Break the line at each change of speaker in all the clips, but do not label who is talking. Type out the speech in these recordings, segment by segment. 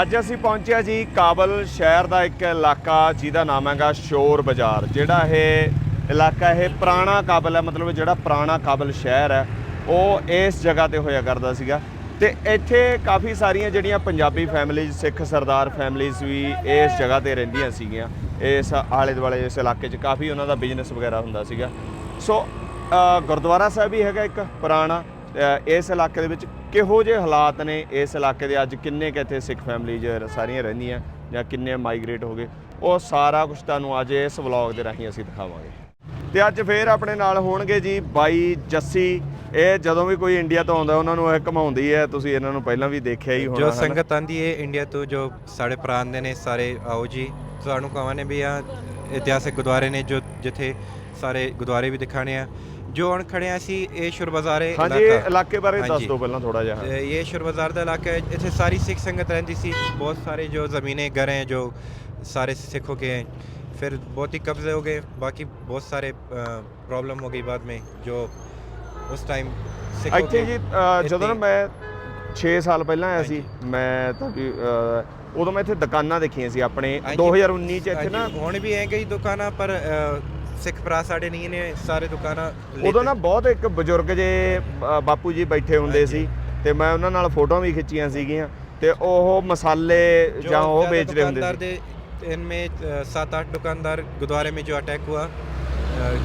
ਅੱਜ ਅਸੀਂ ਪਹੁੰਚਿਆ ਜੀ ਕਾਬਲ ਸ਼ਹਿਰ ਦਾ ਇੱਕ ਇਲਾਕਾ, ਜਿਹਦਾ ਨਾਮ ਹੈਗਾ ਸ਼ੋਰ ਬਾਜ਼ਾਰ। ਜਿਹੜਾ ਇਹ ਇਲਾਕਾ ਇਹ ਪੁਰਾਣਾ ਕਾਬਲ ਹੈ, ਮਤਲਬ ਜਿਹੜਾ ਪੁਰਾਣਾ ਕਾਬਲ ਸ਼ਹਿਰ ਹੈ, ਉਹ ਇਸ ਜਗ੍ਹਾ ਤੇ ਹੋਇਆ ਕਰਦਾ ਸੀਗਾ। ਤੇ ਇੱਥੇ ਕਾਫੀ ਸਾਰੀਆਂ ਜਿਹੜੀਆਂ ਪੰਜਾਬੀ ਫੈਮਿਲੀਜ਼ ਸਿੱਖ ਸਰਦਾਰ ਫੈਮਿਲੀਜ਼ ਵੀ ਇਸ ਜਗ੍ਹਾ ਤੇ ਰਹਿੰਦੀਆਂ ਸੀਗੀਆਂ। ਇਸ ਆਲੇ ਦੁਆਲੇ, ਇਸ ਇਲਾਕੇ 'ਚ ਕਾਫੀ ਉਹਨਾਂ ਦਾ ਬਿਜ਼ਨਸ ਵਗੈਰਾ ਹੁੰਦਾ ਸੀਗਾ। ਸੋ ਗੁਰਦੁਆਰਾ ਸਾਹਿਬ ਵੀ ਹੈਗਾ ਇੱਕ ਪੁਰਾਣਾ ਇਸ ਇਲਾਕੇ ਦੇ ਵਿੱਚ ਕਿਹੋ ਜਿਹੇ ਹਾਲਾਤ ਨੇ? ਇਸ ਇਲਾਕੇ ਦੇ ਅੱਜ ਕਿੰਨੇ ਕੁ ਇੱਥੇ ਸਿੱਖ ਫੈਮਿਲੀਜ਼ ਸਾਰੀਆਂ ਰਹਿੰਦੀਆਂ ਜਾਂ ਕਿੰਨੇ ਮਾਈਗ੍ਰੇਟ ਹੋ ਗਏ? ਉਹ ਸਾਰਾ ਕੁਝ ਤੁਹਾਨੂੰ ਅੱਜ ਇਸ ਵਲੌਗ ਦੇ ਰਾਹੀਂ ਅਸੀਂ ਦਿਖਾਵਾਂਗੇ। ਤੇ ਅੱਜ ਫੇਰ ਆਪਣੇ ਨਾਲ ਹੋਣਗੇ ਜੀ ਬਾਈ ਜੱਸੀ। ਇਹ ਜਦੋਂ ਵੀ ਕੋਈ ਇੰਡੀਆ ਤੋਂ ਆਉਂਦਾ ਉਹਨਾਂ ਨੂੰ ਇਹ ਘਮਾਉਂਦੀ ਹੈ। ਤੁਸੀਂ ਇਹਨਾਂ ਨੂੰ ਪਹਿਲਾਂ ਵੀ ਦੇਖਿਆ ਹੀ ਹੋਣਾ
ਜੋ
ਨਾ?
ਸੰਗਤ ਆਂਦੀ ਹੈ ਇੰਡੀਆ ਤੋਂ ਜੋ ਸਾਡੇ ਭਰਾ ਆਉਂਦੇ ਨੇ ਸਾਰੇ ਆਓ ਜੀ। ਤੁਹਾਨੂੰ ਕਹਾਣੇ ਵੀ ਆ ਇਤਿਹਾਸਿਕ ਗੁਰਦੁਆਰੇ ਨੇ ਜੋ ਜਿੱਥੇ ਸਾਰੇ ਗੁਰਦੁਆਰੇ ਵੀ ਦਿਖਾਣੇ ਆ। ਜੋ ਹੁਣ ਖੜਿਆ ਸੀ ਇਹ ਸ਼ੁਰਬਾਜ਼ਾਰੇ ਇਲਾਕਾ।
ਹਾਂਜੀ ਇਲਾਕੇ ਬਾਰੇ ਦੱਸ ਦਿਓ ਪਹਿਲਾਂ ਥੋੜਾ ਜਿਹਾ।
ਤੇ ਇਹ ਸ਼ੁਰਬਾਜ਼ਾਰ ਦਾ ਇਲਾਕਾ ਹੈ ਇੱਥੇ ਸਾਰੀ ਸਿੱਖ ਸੰਗਤ ਰਹਿੰਦੀ ਸੀ। ਬਹੁਤ ਸਾਰੇ ਜੋ ਜ਼ਮੀਨੇ ਘਰ ਹੈ ਜੋ ਸਾਰੇ ਸਿੱਖੋ ਕੇ ਹੈ। ਫਿਰ ਬਹੁਤ ਹੀ ਕਬਜ਼ੇ ਹੋ ਗਏ ਬਾਕੀ ਬਹੁਤ ਸਾਰੇ ਪ੍ਰੋਬਲਮ ਹੋ ਗਈ ਬਾਅਦ ਮੇਂ ਜੋ ਉਸ ਟਾਈਮ ਸਿੱਖੋ
ਇੱਥੇ ਜੀ ਜਦੋਂ ਨਾ ਮੈਂ 6 ਸਾਲ ਪਹਿਲਾਂ ਆਇਆ ਸੀ ਮੈਂ ਤਾਂ ਵੀ ਉਦੋਂ ਮੈਂ ਇੱਥੇ ਦੁਕਾਨਾਂ ਦੇਖੀਆਂ ਸੀ ਆਪਣੇ
ਹਾਂਜੀ।
2019 ਚ ਇੱਥੇ ਨਾ
ਹੁਣ ਵੀ ਹੈਗੇ ਹੀ ਦੁਕਾਨਾਂ ਪਰ ਸਿੱਖ ਭਰਾ ਸਾਡੇ ਨਹੀਂ ਨੇ ਸਾਰੇ ਦੁਕਾਨਾਂ
ਉਦੋਂ
ਲੈਤੇ-
ਨਾ ਬਹੁਤ ਇੱਕ ਬਜ਼ੁਰਗ ਜੇ ਅ, ਬਾਪੂ ਜੀ ਬੈਠੇ ਹੁੰਦੇ
ਹਾਂਜੀ।
ਸੀ ਤੇ ਮੈਂ ਉਹਨਾਂ ਨਾਲ ਫੋਟੋਆਂ ਵੀ ਖਿੱਚੀਆਂ ਸੀਗੀਆਂ ਤੇ ਉਹ ਮਸਾਲੇ
जो
ਜਾਂ ਉਹ
ज़्यादा
ਵੇਚਦੇ ਹੁੰਦੇ
दुकानदार
ਸੀ
दे इनमें अ, सात आठ दुकानदार गुरुद्वारे में जो अटैक हुआ अ,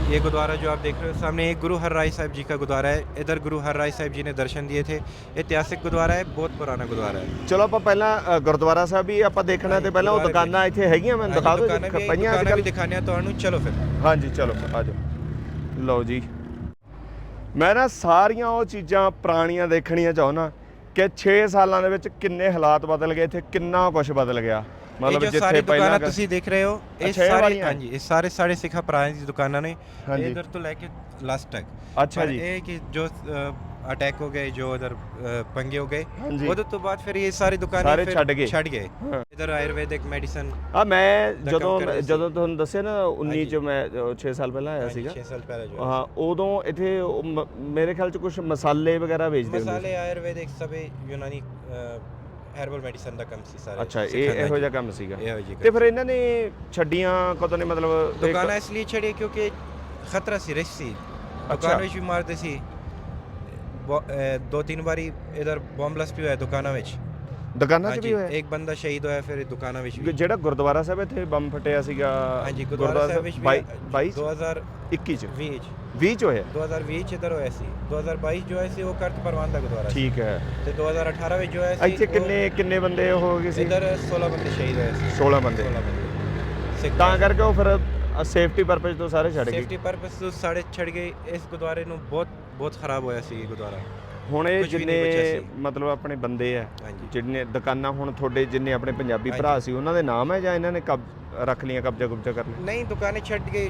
ये गुरुद्वारा जो आप देख रहे हो सामने एक गुरु हर राय साहब जी का गुरुद्वारा है इधर गुरु हर राय साहब जी ने दर्शन दिए थे ऐतिहासिक गुरुद्वारा है बहुत पुराना गुरुद्वारा है
ਚਲੋ ਆਪਾਂ ਪਹਿਲਾਂ ਅ, ਗੁਰਦੁਆਰਾ ਸਾਹਿਬ ਵੀ ਆਪਾਂ ਦੇਖਣਾ ਤੇ ਪਹਿਲਾਂ ਉਹ
ਗੁਰਦੁਆਰੇ
ਦੁਕਾਨਾਂ ਇੱਥੇ ਹੈਗੀਆਂ ਮੈਨੂੰ ਦਿਖਾ
हाँ जी,
ਦਿਓ
दुकानें भी
ਜੀ,
हैं,
ਪਈਆਂ ਅੱਜ
दुकानें भी
ਕੱਲ੍ਹ?
दिखाने हैं तो अनु चलो फिर
ਹਾਂਜੀ ਚਲੋ ਆ ਜਾਓ ਲਓ ਜੀ ਮੈਂ ਨਾ ਸਾਰੀਆਂ ਉਹ ਚੀਜ਼ਾਂ ਪੁਰਾਣੀਆਂ ਦੇਖਣੀਆਂ ਚਾਹੁੰਦਾ ਕਿ 6 ਸਾਲਾਂ ਦੇ ਵਿੱਚ ਕਿੰਨੇ ਹਾਲਾਤ ਬਦਲ ਗਏ ਇੱਥੇ ਕਿੰਨਾ ਕੁਝ ਬਦਲ ਗਿਆ
ਇਹ
ਮਤਲਬ ਜਿੱਥੇ ਪਹਿਲਾਂ
ਤੁਸੀਂ ਦੇਖ ਰਹੇ ਹੋ ਇਹ ਸਾਰੇ? ਹਾਂਜੀ ਇਹ ਸਾਰੇ ਸਾਡੇ ਸਿੱਖਾ ਭਰਾਵਾਂ ਦੀ ਦੁਕਾਨਾਂ ਨੇ। ਇਧਰ ਤੋਂ ਲੈ ਕੇ ਲਾਸਟ ਤੱਕ
ਅੱਛਾ ਜੀ
ਇਹ ਕਿ ਜੋ ਅਟੈਕ ਹੋ ਗਏ ਜੋ ਇਧਰ ਪੰਗੇ ਹੋ ਗਏ ਉਹਦੇ ਤੋਂ ਬਾਅਦ ਫਿਰ ਇਹ ਸਾਰੀ ਦੁਕਾਨਾਂ ਫਿਰ
ਛੱਡ ਗਏ।
ਛੱਡ ਗਏ। ਇਧਰ ਆਯੁਰਵੈਦਿਕ ਮੈਡੀਸਨ
ਆ ਮੈਂ ਜਦੋਂ। ਜਦੋਂ ਤੁਹਾਨੂੰ ਦੱਸਿਆ ਨਾ 19
ਹਾਂਜੀ।
ਚ ਮੈਂ 6 ਸਾਲ ਪਹਿਲਾਂ ਆਇਆ ਸੀਗਾ
6 ਸਾਲ ਪਹਿਲਾਂ ਜੋ
ਹਾਂ ਉਦੋਂ ਇੱਥੇ ਮੇਰੇ ਖਿਆਲ ਚ ਕੁਝ ਮਸਾਲੇ ਵਗੈਰਾ ਵੇਚਦੇ ਹੁੰਦੇ
ਮਸਾਲੇ ਆਯੁਰਵੈਦਿਕ ਸਭ ਯੂਨਾਨੀ ਹਰਬਲ ਮੈਡੀਸਨ ਦਾ ਕੰਮ ਸੀ ਸਾਰੇ
ਅੱਛਾ ਇਹ
ਦਾ
ਇਹੋ। ਜਿਹਾ ਕੰਮ ਸੀਗਾ?
ਇਹੋ
ਤੇ ਫਿਰ ਇਹਨਾਂ ਨੇ ਛੱਡੀਆਂ ਕਦੋਂ ਨੇ ਮਤਲਬ ਇੱਕ-
ਦੁਕਾਨਾਂ ਇਸ ਲਈ ਛੜੀ ਕਿਉਂਕਿ ਖਤਰਾ ਸੀ ਰਿਸਕ ਸੀ। ਦੁਕਾਨ ਵਿੱਚ ਵੀ ਮਾਰਦੇ ਸੀ। ਬ- ਅਹ ਦੋ ਤਿੰਨ ਵਾਰੀ ਇਧਰ ਬੰਬਲਸ ਵੀ ਹੋਇਆ ਦੁਕਾਨਾਂ ਵਿੱਚ।
ਦੁਕਾਨਾਂ 'ਚ ਵੀ ਹੋਇਆ?
ਇੱਕ ਬੰਦਾ ਸ਼ਹੀਦ ਹੋਇਆ ਫਿਰ ਦੁਕਾਨਾਂ ਵਿੱਚ ਵੀ।
ਜਿਹੜਾ ਗੁਰਦੁਆਰਾ ਸਾਹਿਬ ਇੱਥੇ ਬੰਬ ਫਟਿਆ ਸੀਗਾ
ਹਾਂਜੀ ਗੁਰਦੁਆਰਾ ਸਾਹਿਬ ਵਿੱਚ ਵੀ
22
2020
21 ਚ?
ਚ?
20 ਚ। ਹੋਇਆ?
2020 ਚ ਇਧਰ ਹੋਇਆ ਸੀ। 2022 ਜੋ ਹੈ ਸੀ ਉਹ ਕਰਤ ਪਰਵਾਨ ਦਾ ਗੁਰਦੁਆਰਾ
ਠੀਕ ਹੈ।
ਤੇ 2018 ਵਿੱਚ ਜੋ ਹੈ ਸੀ
ਇੱਥੇ ਕਿੰਨੇ ਕਿੰਨੇ ਬੰਦੇ ਹੋ ਗਏ ਸੀ?
ਇਧਰ 16 ਬੰਦੇ ਸ਼ਹੀਦ ਹੋਏ ਸੀ।
16 ਬੰਦੇ।
16 ਬੰਦੇ।
ਤਾਂ ਕਰਕੇ ਉਹ ਫਿਰ ਸੇਫਟੀ ਪਰਪਸ ਤੋਂ ਸਾਰੇ ਛੱਡ ਗਏ।
ਸੇਫਟੀ ਪਰਪਸ ਤੋਂ ਸਾਡੇ ਛੜ ਗਏ। ਇਸ ਗੁਰਦੁਆਰੇ ਨੂੰ ਬਹੁਤ ਬਹੁਤ ਖਰਾਬ ਹੋਇਆ ਸੀ ਇਹ ਗੁਰਦੁਆਰਾ।
ਹੁਣ ਇਹ
ਕੁਝ ਵੀ ਨਹੀਂ ਬਚਿਆ
ਜਿੰਨੇ
ਸੀ।
ਮਤਲਬ ਆਪਣੇ ਬੰਦੇ ਆ
ਹਾਂਜੀ
ਜਿੰਨੇ ਦੁਕਾਨਾਂ ਹੁਣ ਤੁਹਾਡੇ ਜਿੰਨੇ ਆਪਣੇ ਪੰਜਾਬੀ
ਹਾਂਜੀ।
ਭਰਾ ਸੀ ਉਹਨਾਂ ਦੇ ਨਾਮ ਹੈ ਜਾਂ ਇਹਨਾਂ ਨੇ ਕਬ ਰੱਖ ਲੀਆਂ ਕਬਜ਼ਾ ਕੁਬਜ਼ਾ ਕਰ ਲਿਆ
नहीं दुकानें छट गई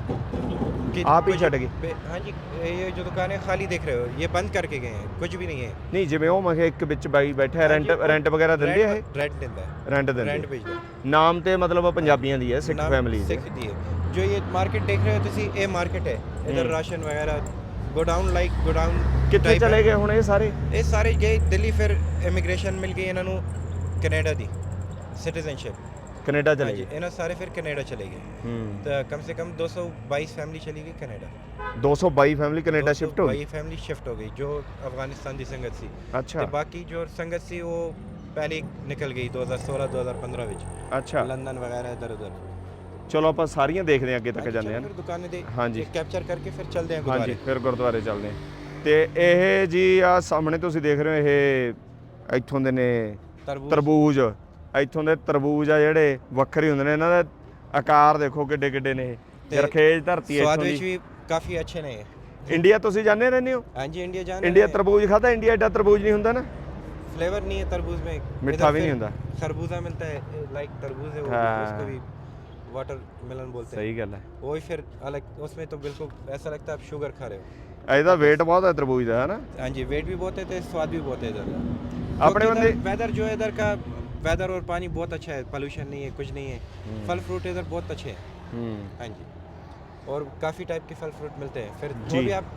कि
आप ही
कुछ-
छट गए?
बे- हाँ जी ये जो दुकानें खाली देख रहे हो ये बंद करके गए हैं कुछ भी नहीं है
ਨਹੀਂ ਜਿਵੇਂ ਉਹ ਮੈਂ ਕਿਹਾ ਇੱਕ ਵਿੱਚ ਬਾਈ ਬੈਠਾ ਹੈ, ਰੈਂਟ
ਹਾਂਜੀ, ਉਹ
ਰੈਂਟ ਵਗੈਰਾ ਦਿੰਦੇ ਆ ਇਹ
रेंट देता है
ਰੈਂਟ
रेंट
ਦਿੰਦੇ
भेजता है
ਨਾਮ ਤੇ ਮਤਲਬ ਉਹ ਪੰਜਾਬੀਆਂ ਦੀ ਹੈ ਸਿੱਖ
नाम
ਫੈਮਿਲੀ ਦੀ
सिख दी है जो ये मार्केट देख रहे हो तुसी ये मार्केट है इधर
हम्म।
राशन वगैरह ਗੋਡਾਊਨ ਲਾਈਕ ਗੋਡਾਊਨ
ਕਿੱਥੇ ਚਲੇ ਗਏ ਹੁਣ ਇਹ ਸਾਰੇ?
ਇਹ ਸਾਰੇ ਗਏ ਦਿੱਲੀ ਫਿਰ ਇਮੀਗ੍ਰੇਸ਼ਨ ਮਿਲ ਗਈ ਇਹਨਾਂ ਨੂੰ ਕੈਨੇਡਾ ਦੀ ਸਿਟੀਜ਼ਨਸ਼ਿਪ
ਕੈਨੇਡਾ ਚਲੇ ਗਏ।
ਇਹਨਾਂ ਸਾਰੇ ਫਿਰ ਕੈਨੇਡਾ ਚਲੇ ਗਏ। ਤਾਂ ਕਮ ਸੇ ਕਮ 222 ਫੈਮਿਲੀ ਚਲੀ ਗਈ ਕੈਨੇਡਾ।
222 ਫੈਮਿਲੀ ਕੈਨੇਡਾ ਸ਼ਿਫਟ ਹੋ ਗਈ?
22 ਫੈਮਿਲੀ ਸ਼ਿਫਟ ਹੋ ਗਈ ਜੋ ਅਫਗਾਨਿਸਤਾਨ ਦੀ ਸੰਗਤ ਸੀ।
ਅੱਛਾ।
ਤੇ ਬਾਕੀ ਜੋ ਸੰਗਤ ਸੀ ਉਹ ਪਹਿਲੇ ਨਿਕਲ ਗਈ 2016 2015 ਵਿੱਚ।
ਅੱਛਾ।
ਲੰਡਨ ਵਗੈਰਾ ਇਧਰ ਉਧਰ
ਚਲੋ ਆਪਾਂ ਸਾਰੀਆਂ ਦੇਖਦੇ ਹਾਂ ਅੱਗੇ ਤੱਕ ਜਾਂਦੇ ਹਾਂ
ਫਿਰ ਦੁਕਾਨੇ ਦੇ
ਹਾਂਜੀ।
ਕੈਪਚਰ ਕਰਕੇ ਫਿਰ ਚੱਲਦੇ ਹਾਂ
ਹਾਂਜੀ
ਗੁਰਦੁਆਰੇ
ਫਿਰ ਗੁਰਦੁਆਰੇ ਚੱਲਦੇ ਹਾਂ ਤੇ ਇਹ ਜੀ ਆ ਸਾਹਮਣੇ ਤੁਸੀਂ ਦੇਖ ਰਹੇ ਹੋ ਇਹ ਇੱਥੋਂ ਦੇ ਨੇ
ਤਰਬੂਜ
ਤਰਬੂਜ ਇੱਥੋਂ ਦੇ ਤਰਬੂਜ ਆ ਜਿਹੜੇ ਵੱਖਰੇ ਹੁੰਦੇ ਨੇ ਇਹਨਾਂ ਦਾ ਆਕਾਰ ਦੇਖੋ ਕਿੱਡੇ ਕਿੱਡੇ ਨੇ ਇਹ
ਤੇ
ਜਰਖੇਜ ਧਰਤੀ ਹੈ
ਸਵਾਦ
ਇੱਥੋਂ
ਵਿੱਚ
ਦੀ
ਵੀ ਕਾਫੀ ਅੱਛੇ ਨੇ
ਇੰਡੀਆ ਤੁਸੀਂ ਜਾਣਦੇ ਰਹਿੰਦੇ ਹੋ
ਹਾਂਜੀ इंडिया जान
ਇੰਡੀਆ ਤਰਬੂਜ ਖਾਦਾ ਇੰਡੀਆ ਐਡਾ ਤਰਬੂਜ ਨਹੀਂ ਹੁੰਦਾ ਨਾ
फ्लेवर नहीं है तरबूज में
मीठा
इधर
भी नहीं
फिर
होता।
खरबूजा मिलता है लाइक तरबूज है वो भी,
हाँ।
उसको भी वाटर मेलन बोलते हैं
ਸਹੀ ਗੱਲ ਹੈ
वही फिर अलग उसमें तो बिल्कुल ऐसा लगता है आप शुगर खा रहे हो
ਇਹਦਾ weight ਬਹੁਤ ਹੈ ਤਰਬੂਜ ਦਾ ਹੈ ਨਾ
हाँ जी वेट भी बहुत है तो स्वाद भी बहुत है इधर
अपने बंदे-
वेदर जो है इधर का वेदर और पानी बहुत अच्छा है पोल्यूशन नहीं है कुछ नहीं है फल फ्रूट इधर बहुत अच्छे हैं
ਹੂੰ
हाँ जी और काफ़ी टाइप के फल फ्रूट मिलते हैं फिर
जी।
वो भी आप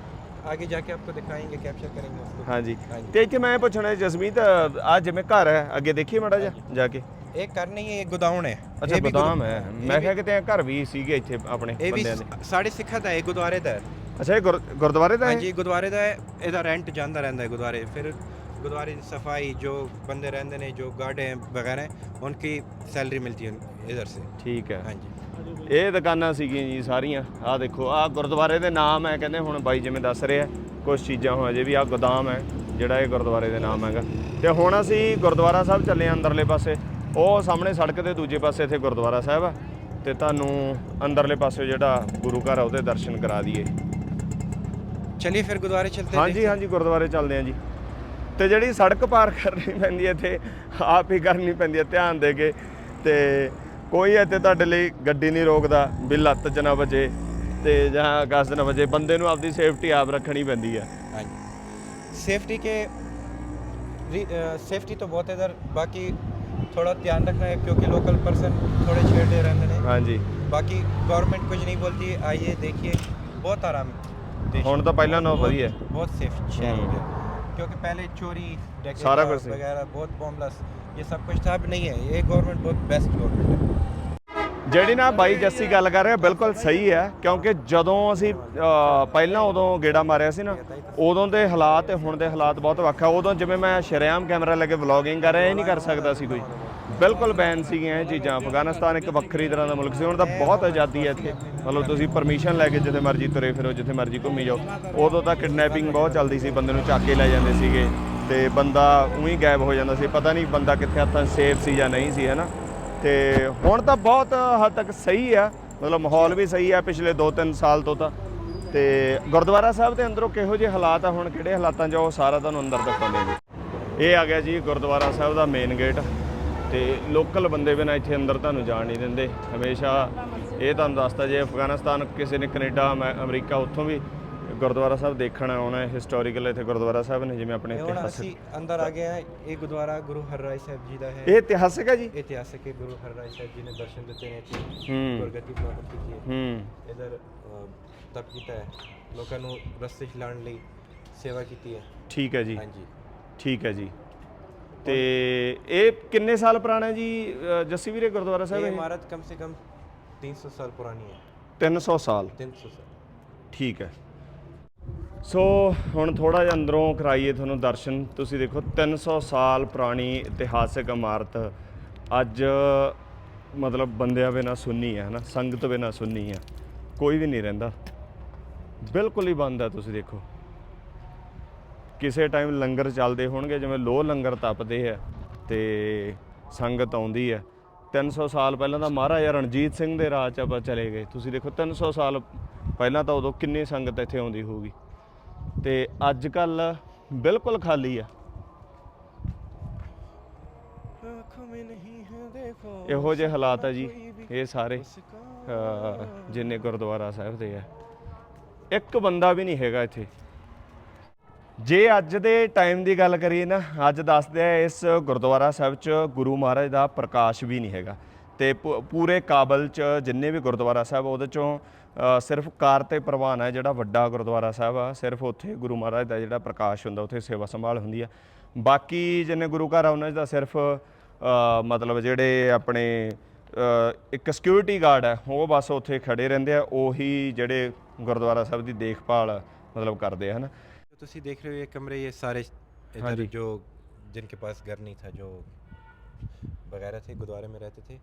आगे जाके आपको दिखाएंगे कैप्चर करेंगे उसको
ਹਾਂਜੀ
ਹਾਂਜੀ।
ਤੇ ਇੱਥੇ ਮੈਂ ਪੁੱਛਣਾ ਜਸਮੀਤ ਆ ਜਿਵੇਂ ਘਰ ਹੈ ਅੱਗੇ ਦੇਖੀਏ ਮਾੜਾ ਜਿਹਾ ਜਾ ਕੇ
ਇਹ ਕਰਨੀ ਇਹ ਗੋਦਾਮ ਹੈ। ਇਹ ਵੀ ਗੋਦਾਮ
ਹੈ। ਮੈਂ ਕਿਹਾ ਕਿਤੇ ਘਰ ਵੀ ਸੀਗੇ ਇੱਥੇ ਆਪਣੇ
ਇਹ ਵੀ ਸਾਡੇ ਸਿੱਖਾਂ ਦਾ ਹੈ ਗੁਰਦੁਆਰੇ ਦਾ
ਅੱਛਾ ਇਹ ਗੁਰਦੁਆਰੇ ਦਾ ਹੈ?
ਹਾਂਜੀ ਗੁਰਦੁਆਰੇ ਦਾ ਹੈ। ਇਹਦਾ ਰੈਂਟ ਜਾਂਦਾ ਰਹਿੰਦਾ ਹੈ ਗੁਰਦੁਆਰੇ। ਫਿਰ ਗੁਰਦੁਆਰੇ ਦੀ ਸਫ਼ਾਈ ਜੋ ਬੰਦੇ ਰਹਿੰਦੇ ਨੇ ਜੋ ਗਾਰਡ ਹੈ ਵਗੈਰਾ ਉਨਕੀ ਸੈਲਰੀ ਮਿਲਤੀ ਹੈ ਇਧਰ ਸੇ।
ਠੀਕ ਹੈ।
ਹਾਂਜੀ।
ਇਹ ਦੁਕਾਨਾਂ ਸੀਗੀਆਂ ਜੀ ਸਾਰੀਆਂ। ਆਹ ਦੇਖੋ ਆਹ ਗੁਰਦੁਆਰੇ ਦੇ ਨਾਮ ਹੈ ਕਹਿੰਦੇ ਹੁਣ ਬਾਈ ਜਿਵੇਂ ਦੱਸ ਰਿਹਾ ਕੁਝ ਚੀਜ਼ਾਂ ਹੋ ਅਜੇ ਵੀ ਆਹ ਗੋਦਾਮ ਹੈ ਜਿਹੜਾ ਇਹ ਗੁਰਦੁਆਰੇ ਦੇ ਨਾਮ ਹੈਗਾ। ਤੇ ਹੁਣ ਅਸੀਂ ਗੁਰਦੁਆਰਾ ਸਾਹਿਬ ਚੱਲੇ ਆਂ ਅੰਦਰਲੇ ਪਾਸੇ। ਉਹ ਸਾਹਮਣੇ ਸੜਕ ਦੇ ਦੂਜੇ ਪਾਸੇ ਇੱਥੇ ਗੁਰਦੁਆਰਾ ਸਾਹਿਬ ਆ ਤੇ ਤੁਹਾਨੂੰ ਅੰਦਰਲੇ ਪਾਸੇ ਜਿਹੜਾ ਗੁਰੂ ਘਰ ਆ ਉਹਦੇ ਦਰਸ਼ਨ ਕਰਾ ਦਈਏ।
ਚਲਿਏ ਫਿਰ ਗੁਰਦੁਆਰੇ ਚਲਦੇ
ਹਾਂਜੀ ਹਾਂਜੀ ਗੁਰਦੁਆਰੇ ਚੱਲਦੇ ਹਾਂ ਜੀ। ਤੇ ਜਿਹੜੀ ਸੜਕ ਪਾਰ ਕਰਨੀ ਪੈਂਦੀ ਹੈ ਇੱਥੇ ਆਪ ਹੀ ਕਰਨੀ ਪੈਂਦੀ ਹੈ ਧਿਆਨ ਦੇ ਕੇ। ਤੇ ਕੋਈ ਇੱਥੇ ਤੁਹਾਡੇ ਲਈ ਗੱਡੀ ਨਹੀਂ ਰੋਕਦਾ ਵੀ ਲੱਤ ਚ ਨਾ ਵਜੇ ਤੇ ਜਾਂ ਗਸ ਨਾ ਵਜੇ ਬੰਦੇ ਨੂੰ ਆਪਦੀ ਸੇਫਟੀ ਆਪ ਰੱਖਣੀ ਪੈਂਦੀ ਹੈ
ਹਾਂਜੀ। ਸੇਫਟੀ ਕੇ ਸੇਫਟੀ ਤਾਂ ਬਹੁਤ ਹੈ ਬਾਕੀ बाकी थोड़ा ध्यान रखना है क्योंकि लोकल पर्सन थोड़े छेड़े रहते हैं
ਹਾਂਜੀ
बाकी गवर्नमेंट कुछ नहीं बोलती आइए देखिए बहुत आराम देश
ਹੁਣ ਤਾਂ ਪਹਿਲਾਂ ਨਾਲੋਂ ਵਧੀਆ ਹੈ।
बहुत सेफ शहर हो
हम्म।
गया क्योंकि पहले चोरी डकैती
सारा कुछ है।
वगैरह बहुत बॉम्बलस ये सब कुछ था अब नहीं है ये गवर्नमेंट बहुत बेस्ट गवर्नमेंट है
ਜਿਹੜੀ ਨਾ ਬਾਈ ਜੱਸੀ ਗੱਲ ਕਰ ਰਿਹਾ ਬਿਲਕੁਲ ਸਹੀ ਹੈ ਕਿਉਂਕਿ ਜਦੋਂ ਅਸੀਂ ਅ, ਪਹਿਲਾਂ ਉਦੋਂ ਗੇੜਾ ਮਾਰਿਆ ਸੀ ਨਾ ਉਦੋਂ ਦੇ ਹਾਲਾਤ ਤੇ ਹੁਣ ਦੇ ਹਾਲਾਤ ਬਹੁਤ ਵੱਖ ਆ ਉਦੋਂ ਜਿਵੇਂ ਮੈਂ ਸ਼ਰੇਆਮ ਕੈਮਰਾ ਲੈ ਕੇ ਵਲੌਗਿੰਗ ਕਰ ਰਿਹਾ ਇਹ ਨਹੀਂ ਕਰ ਸਕਦਾ ਸੀ ਕੋਈ ਬਿਲਕੁਲ ਬੈਨ ਸੀਗੀਆਂ ਇਹ ਚੀਜ਼ਾਂ। ਅਫਗਾਨਿਸਤਾਨ ਇੱਕ ਵੱਖਰੀ ਤਰ੍ਹਾਂ ਦਾ ਮੁਲਕ ਸੀ, ਹੁਣ ਤਾਂ ਬਹੁਤ ਆਜ਼ਾਦੀ ਹੈ ਇੱਥੇ। ਮਤਲਬ ਤੁਸੀਂ ਪਰਮਿਸ਼ਨ ਲੈ ਕੇ ਜਿੱਥੇ ਮਰਜ਼ੀ ਤੁਰੇ ਫਿਰੋ, ਜਿੱਥੇ ਮਰਜ਼ੀ ਘੁੰਮੀ ਜਾਓ। ਉਦੋਂ ਤਾਂ ਕਿਡਨੈਪਿੰਗ ਬਹੁਤ ਚੱਲਦੀ ਸੀ, ਬੰਦੇ ਨੂੰ ਚੱਕ ਕੇ ਲੈ ਜਾਂਦੇ ਸੀਗੇ। ਤੇ ਬੰਦਾ ਉਹੀ ਗਾਇਬ ਹੋ ਜਾਂਦਾ ਸੀ, ਪਤਾ ਨਹੀਂ ਬੰਦਾ ਕਿੱਥੇ ਹੱਥਾਂ ਸੇਫ ਸੀ ਜਾਂ ਨਹੀਂ ਸੀ, ਹੈਨਾ? ਤੇ ਹੁਣ ਤਾਂ ਬਹੁਤ ਹੱਦ ਤੱਕ ਸਹੀ ਆ। ਮਤਲਬ ਮਾਹੌਲ ਵੀ ਸਹੀ ਆ ਪਿਛਲੇ 2-3 ਸਾਲ ਤੋਂ ਤਾਂ। ਤੇ ਗੁਰਦੁਆਰਾ ਸਾਹਿਬ ਦੇ ਅੰਦਰੋਂ ਕਿਹੋ ਜਿਹੇ ਹਾਲਾਤ ਆ, ਹੁਣ ਕਿਹੜੇ ਹਾਲਾਤਾਂ 'ਚ ਉਹ ਸਾਰਾ ਤੁਹਾਨੂੰ ਅੰਦਰ ਦਿਖਾਉਂਦੇ ਜੀ। ਇਹ ਆ ਗਿਆ ਜੀ ਗੁਰਦੁਆਰਾ ਸਾਹਿਬ ਦਾ ਮੇਨ ਗੇਟ ਤੇ ਲੋਕਲ ਬੰਦੇ ਬਿਨਾਂ ਇੱਥੇ ਅੰਦਰ ਤੁਹਾਨੂੰ ਜਾਣ ਨਹੀਂ ਦਿੰਦੇ। ਹਮੇਸ਼ਾ ਇਹ ਤੁਹਾਨੂੰ ਦੱਸਦਾ ਜੇ ਅਫਗਾਨਿਸਤਾਨ ਕਿਸੇ ਨੇ ਕੈਨੇਡਾ ਅਮੈ- ਅਮਰੀਕਾ ਉੱਥੋਂ ਵੀ ਗੁਰਦੁਆਰਾ ਸਾਹਿਬ ਦੇਖਣ ਆਉਣਾ ਹੈ ਹਿਸਟੋਰੀਕਲ ਇੱਥੇ ਗੁਰਦੁਆਰਾ ਸਾਹਿਬ ਨੇ ਜਿਵੇਂ ਆਪਣੇ ਇਤਿਹਾਸ
ਅਸੀਂ ਅੰਦਰ ਆ ਗਏ ਹਾਂ ਇਹ ਗੁਰਦੁਆਰਾ ਗੁਰੂ ਹਰਰਾਏ ਸਾਹਿਬ ਜੀ ਦਾ ਹੈ।
ਇਹ ਇਤਿਹਾਸਕ ਹੈ ਜੀ?
ਇਤਿਹਾਸਕ ਹੈ ਗੁਰੂ ਹਰਰਾਏ ਸਾਹਿਬ ਜੀ ਨੇ ਦਰਸ਼ਨ ਦਿੱਤੇ ਨੇ ਇੱਥੇ।
ਹੂੰ।
ਗੁਰਗੱਦੀ ਪ੍ਰਾਪਤ ਕੀਤੀ ਹੈ।
ਹੂੰ।
ਇਧਰ ਤਪ ਕੀਤਾ ਹੈ। ਲੋਕਾਂ ਨੂੰ ਰਸਤੇ ਚਲਾਉਣ ਲਈ ਸੇਵਾ ਕੀਤੀ ਹੈ।
ਠੀਕ ਹੈ ਜੀ।
ਹਾਂਜੀ।
ਠੀਕ ਹੈ ਜੀ। ਤੇ ਇਹ ਕਿੰਨੇ ਸਾਲ ਪੁਰਾਣਾ ਹੈ ਜੀ ਅ, ਜੱਸੀ ਵੀਰੇ ਗੁਰਦੁਆਰਾ ਸਾਹਿਬ
ये
ਇਹ
इमारत कम से कम 300 साल पुरानी है
300 ਸਾਲ
300 साल
ਠੀਕ ਹੈ ਸੋ ਹੁਣ ਥੋੜਾ ਜਿਹਾ ਅੰਦਰੋਂ ਕਰਾਈਏ ਤੁਹਾਨੂੰ ਦਰਸ਼ਨ ਤੁਸੀਂ ਦੇਖੋ 300 ਸਾਲ ਪੁਰਾਣੀ ਇਤਿਹਾਸਿਕ ਇਮਾਰਤ ਅੱਜ ਮਤਲਬ ਬੰਦਿਆਂ ਬਿਨਾ ਸੁੰਨੀ ਹੈ ਹਨਾ ਸੰਗਤ ਬਿਨਾ ਸੁੰਨੀ ਹੈ ਕੋਈ ਵੀ ਨਹੀਂ ਰਹਿੰਦਾ ਬਿਲਕੁਲ ਹੀ ਬੰਦ ਹੈ ਤੁਸੀਂ ਦੇਖੋ ਕਿਸੇ ਟਾਈਮ ਲੰਗਰ ਚੱਲਦੇ ਹੋਣਗੇ, ਜਿਵੇਂ ਲੋਹ ਲੰਗਰ ਤਪਦੇ ਆ ਤੇ ਸੰਗਤ ਆਉਂਦੀ ਹੈ 300 ਸਾਲ ਪਹਿਲਾਂ ਦਾ ਮਹਾਰਾਜਾ ਰਣਜੀਤ ਸਿੰਘ ਦੇ ਰਾਜ ਆਪਾਂ ਚਲੇ ਗਏ। ਤੁਸੀਂ ਦੇਖੋ 300 ਸਾਲ ਪਹਿਲਾਂ ਤਾਂ ਉਦੋਂ ਕਿੰਨੀ ਸੰਗਤ ਇੱਥੇ ਆਉਂਦੀ ਹੋਊਗੀ। ਤੇ ਅੱਜ ਕੱਲ ਬਿਲਕੁਲ ਖਾਲੀ ਆ। ਇਹੋ ਜਿਹੇ ਹਾਲਾਤ ਆ ਜੀ, ਇਹ ਸਾਰੇ ਜਿੰਨੇ ਗੁਰਦੁਆਰਾ ਸਾਹਿਬ ਦੇ ਆ। ਇੱਕ ਬੰਦਾ ਵੀ ਨਹੀਂ ਹੈਗਾ ਇੱਥੇ। ਜੇ ਅੱਜ ਦੇ ਟਾਈਮ ਦੀ ਗੱਲ ਕਰੀਏ ਨਾ, ਅੱਜ ਦੱਸਦੇ ਆ ਇਸ ਗੁਰਦੁਆਰਾ ਸਾਹਿਬ 'ਚ ਗੁਰੂ ਮਹਾਰਾਜ ਦਾ ਪ੍ਰਕਾਸ਼ ਵੀ ਨਹੀਂ ਹੈਗਾ। ਤੇ ਪੂਰੇ ਕਾਬਲ 'ਚ ਜਿੰਨੇ ਵੀ ਗੁਰਦੁਆਰਾ ਸਾਹਿਬ, ਉਹਦੇ 'ਚੋਂ ਸਿਰਫ ਕਾਰ ਤੇ ਪ੍ਰਵਾਨ ਹੈ ਜਿਹੜਾ ਵੱਡਾ ਗੁਰਦੁਆਰਾ ਸਾਹਿਬ ਆ, ਸਿਰਫ ਉੱਥੇ ਗੁਰੂ ਮਹਾਰਾਜ ਦਾ ਜਿਹੜਾ ਪ੍ਰਕਾਸ਼ ਹੁੰਦਾ, ਉੱਥੇ ਸੇਵਾ ਸੰਭਾਲ ਹੁੰਦੀ ਆ। ਬਾਕੀ ਜਿੰਨੇ ਗੁਰੂ ਘਰ ਆ, ਉਹਨਾਂ 'ਚ ਤਾਂ ਸਿਰਫ ਮਤਲਬ ਜਿਹੜੇ ਆਪਣੇ ਇੱਕ ਸਿਕਿਉਰਿਟੀ ਗਾਰਡ ਹੈ ਉਹ ਬਸ ਉੱਥੇ ਖੜੇ ਰਹਿੰਦੇ ਆ, ਉਹੀ ਜਿਹੜੇ ਗੁਰਦੁਆਰਾ ਸਾਹਿਬ ਦੀ ਦੇਖਭਾਲ ਮਤਲਬ ਕਰਦੇ ਆ, ਹਨਾ।
तो तुसी देख रहे हो ये कमरे ये सारे
हाँ
इधर
जी।
जो जिनके पास घर नहीं था जो वगैरह थे गुरुद्वारे में रहते थे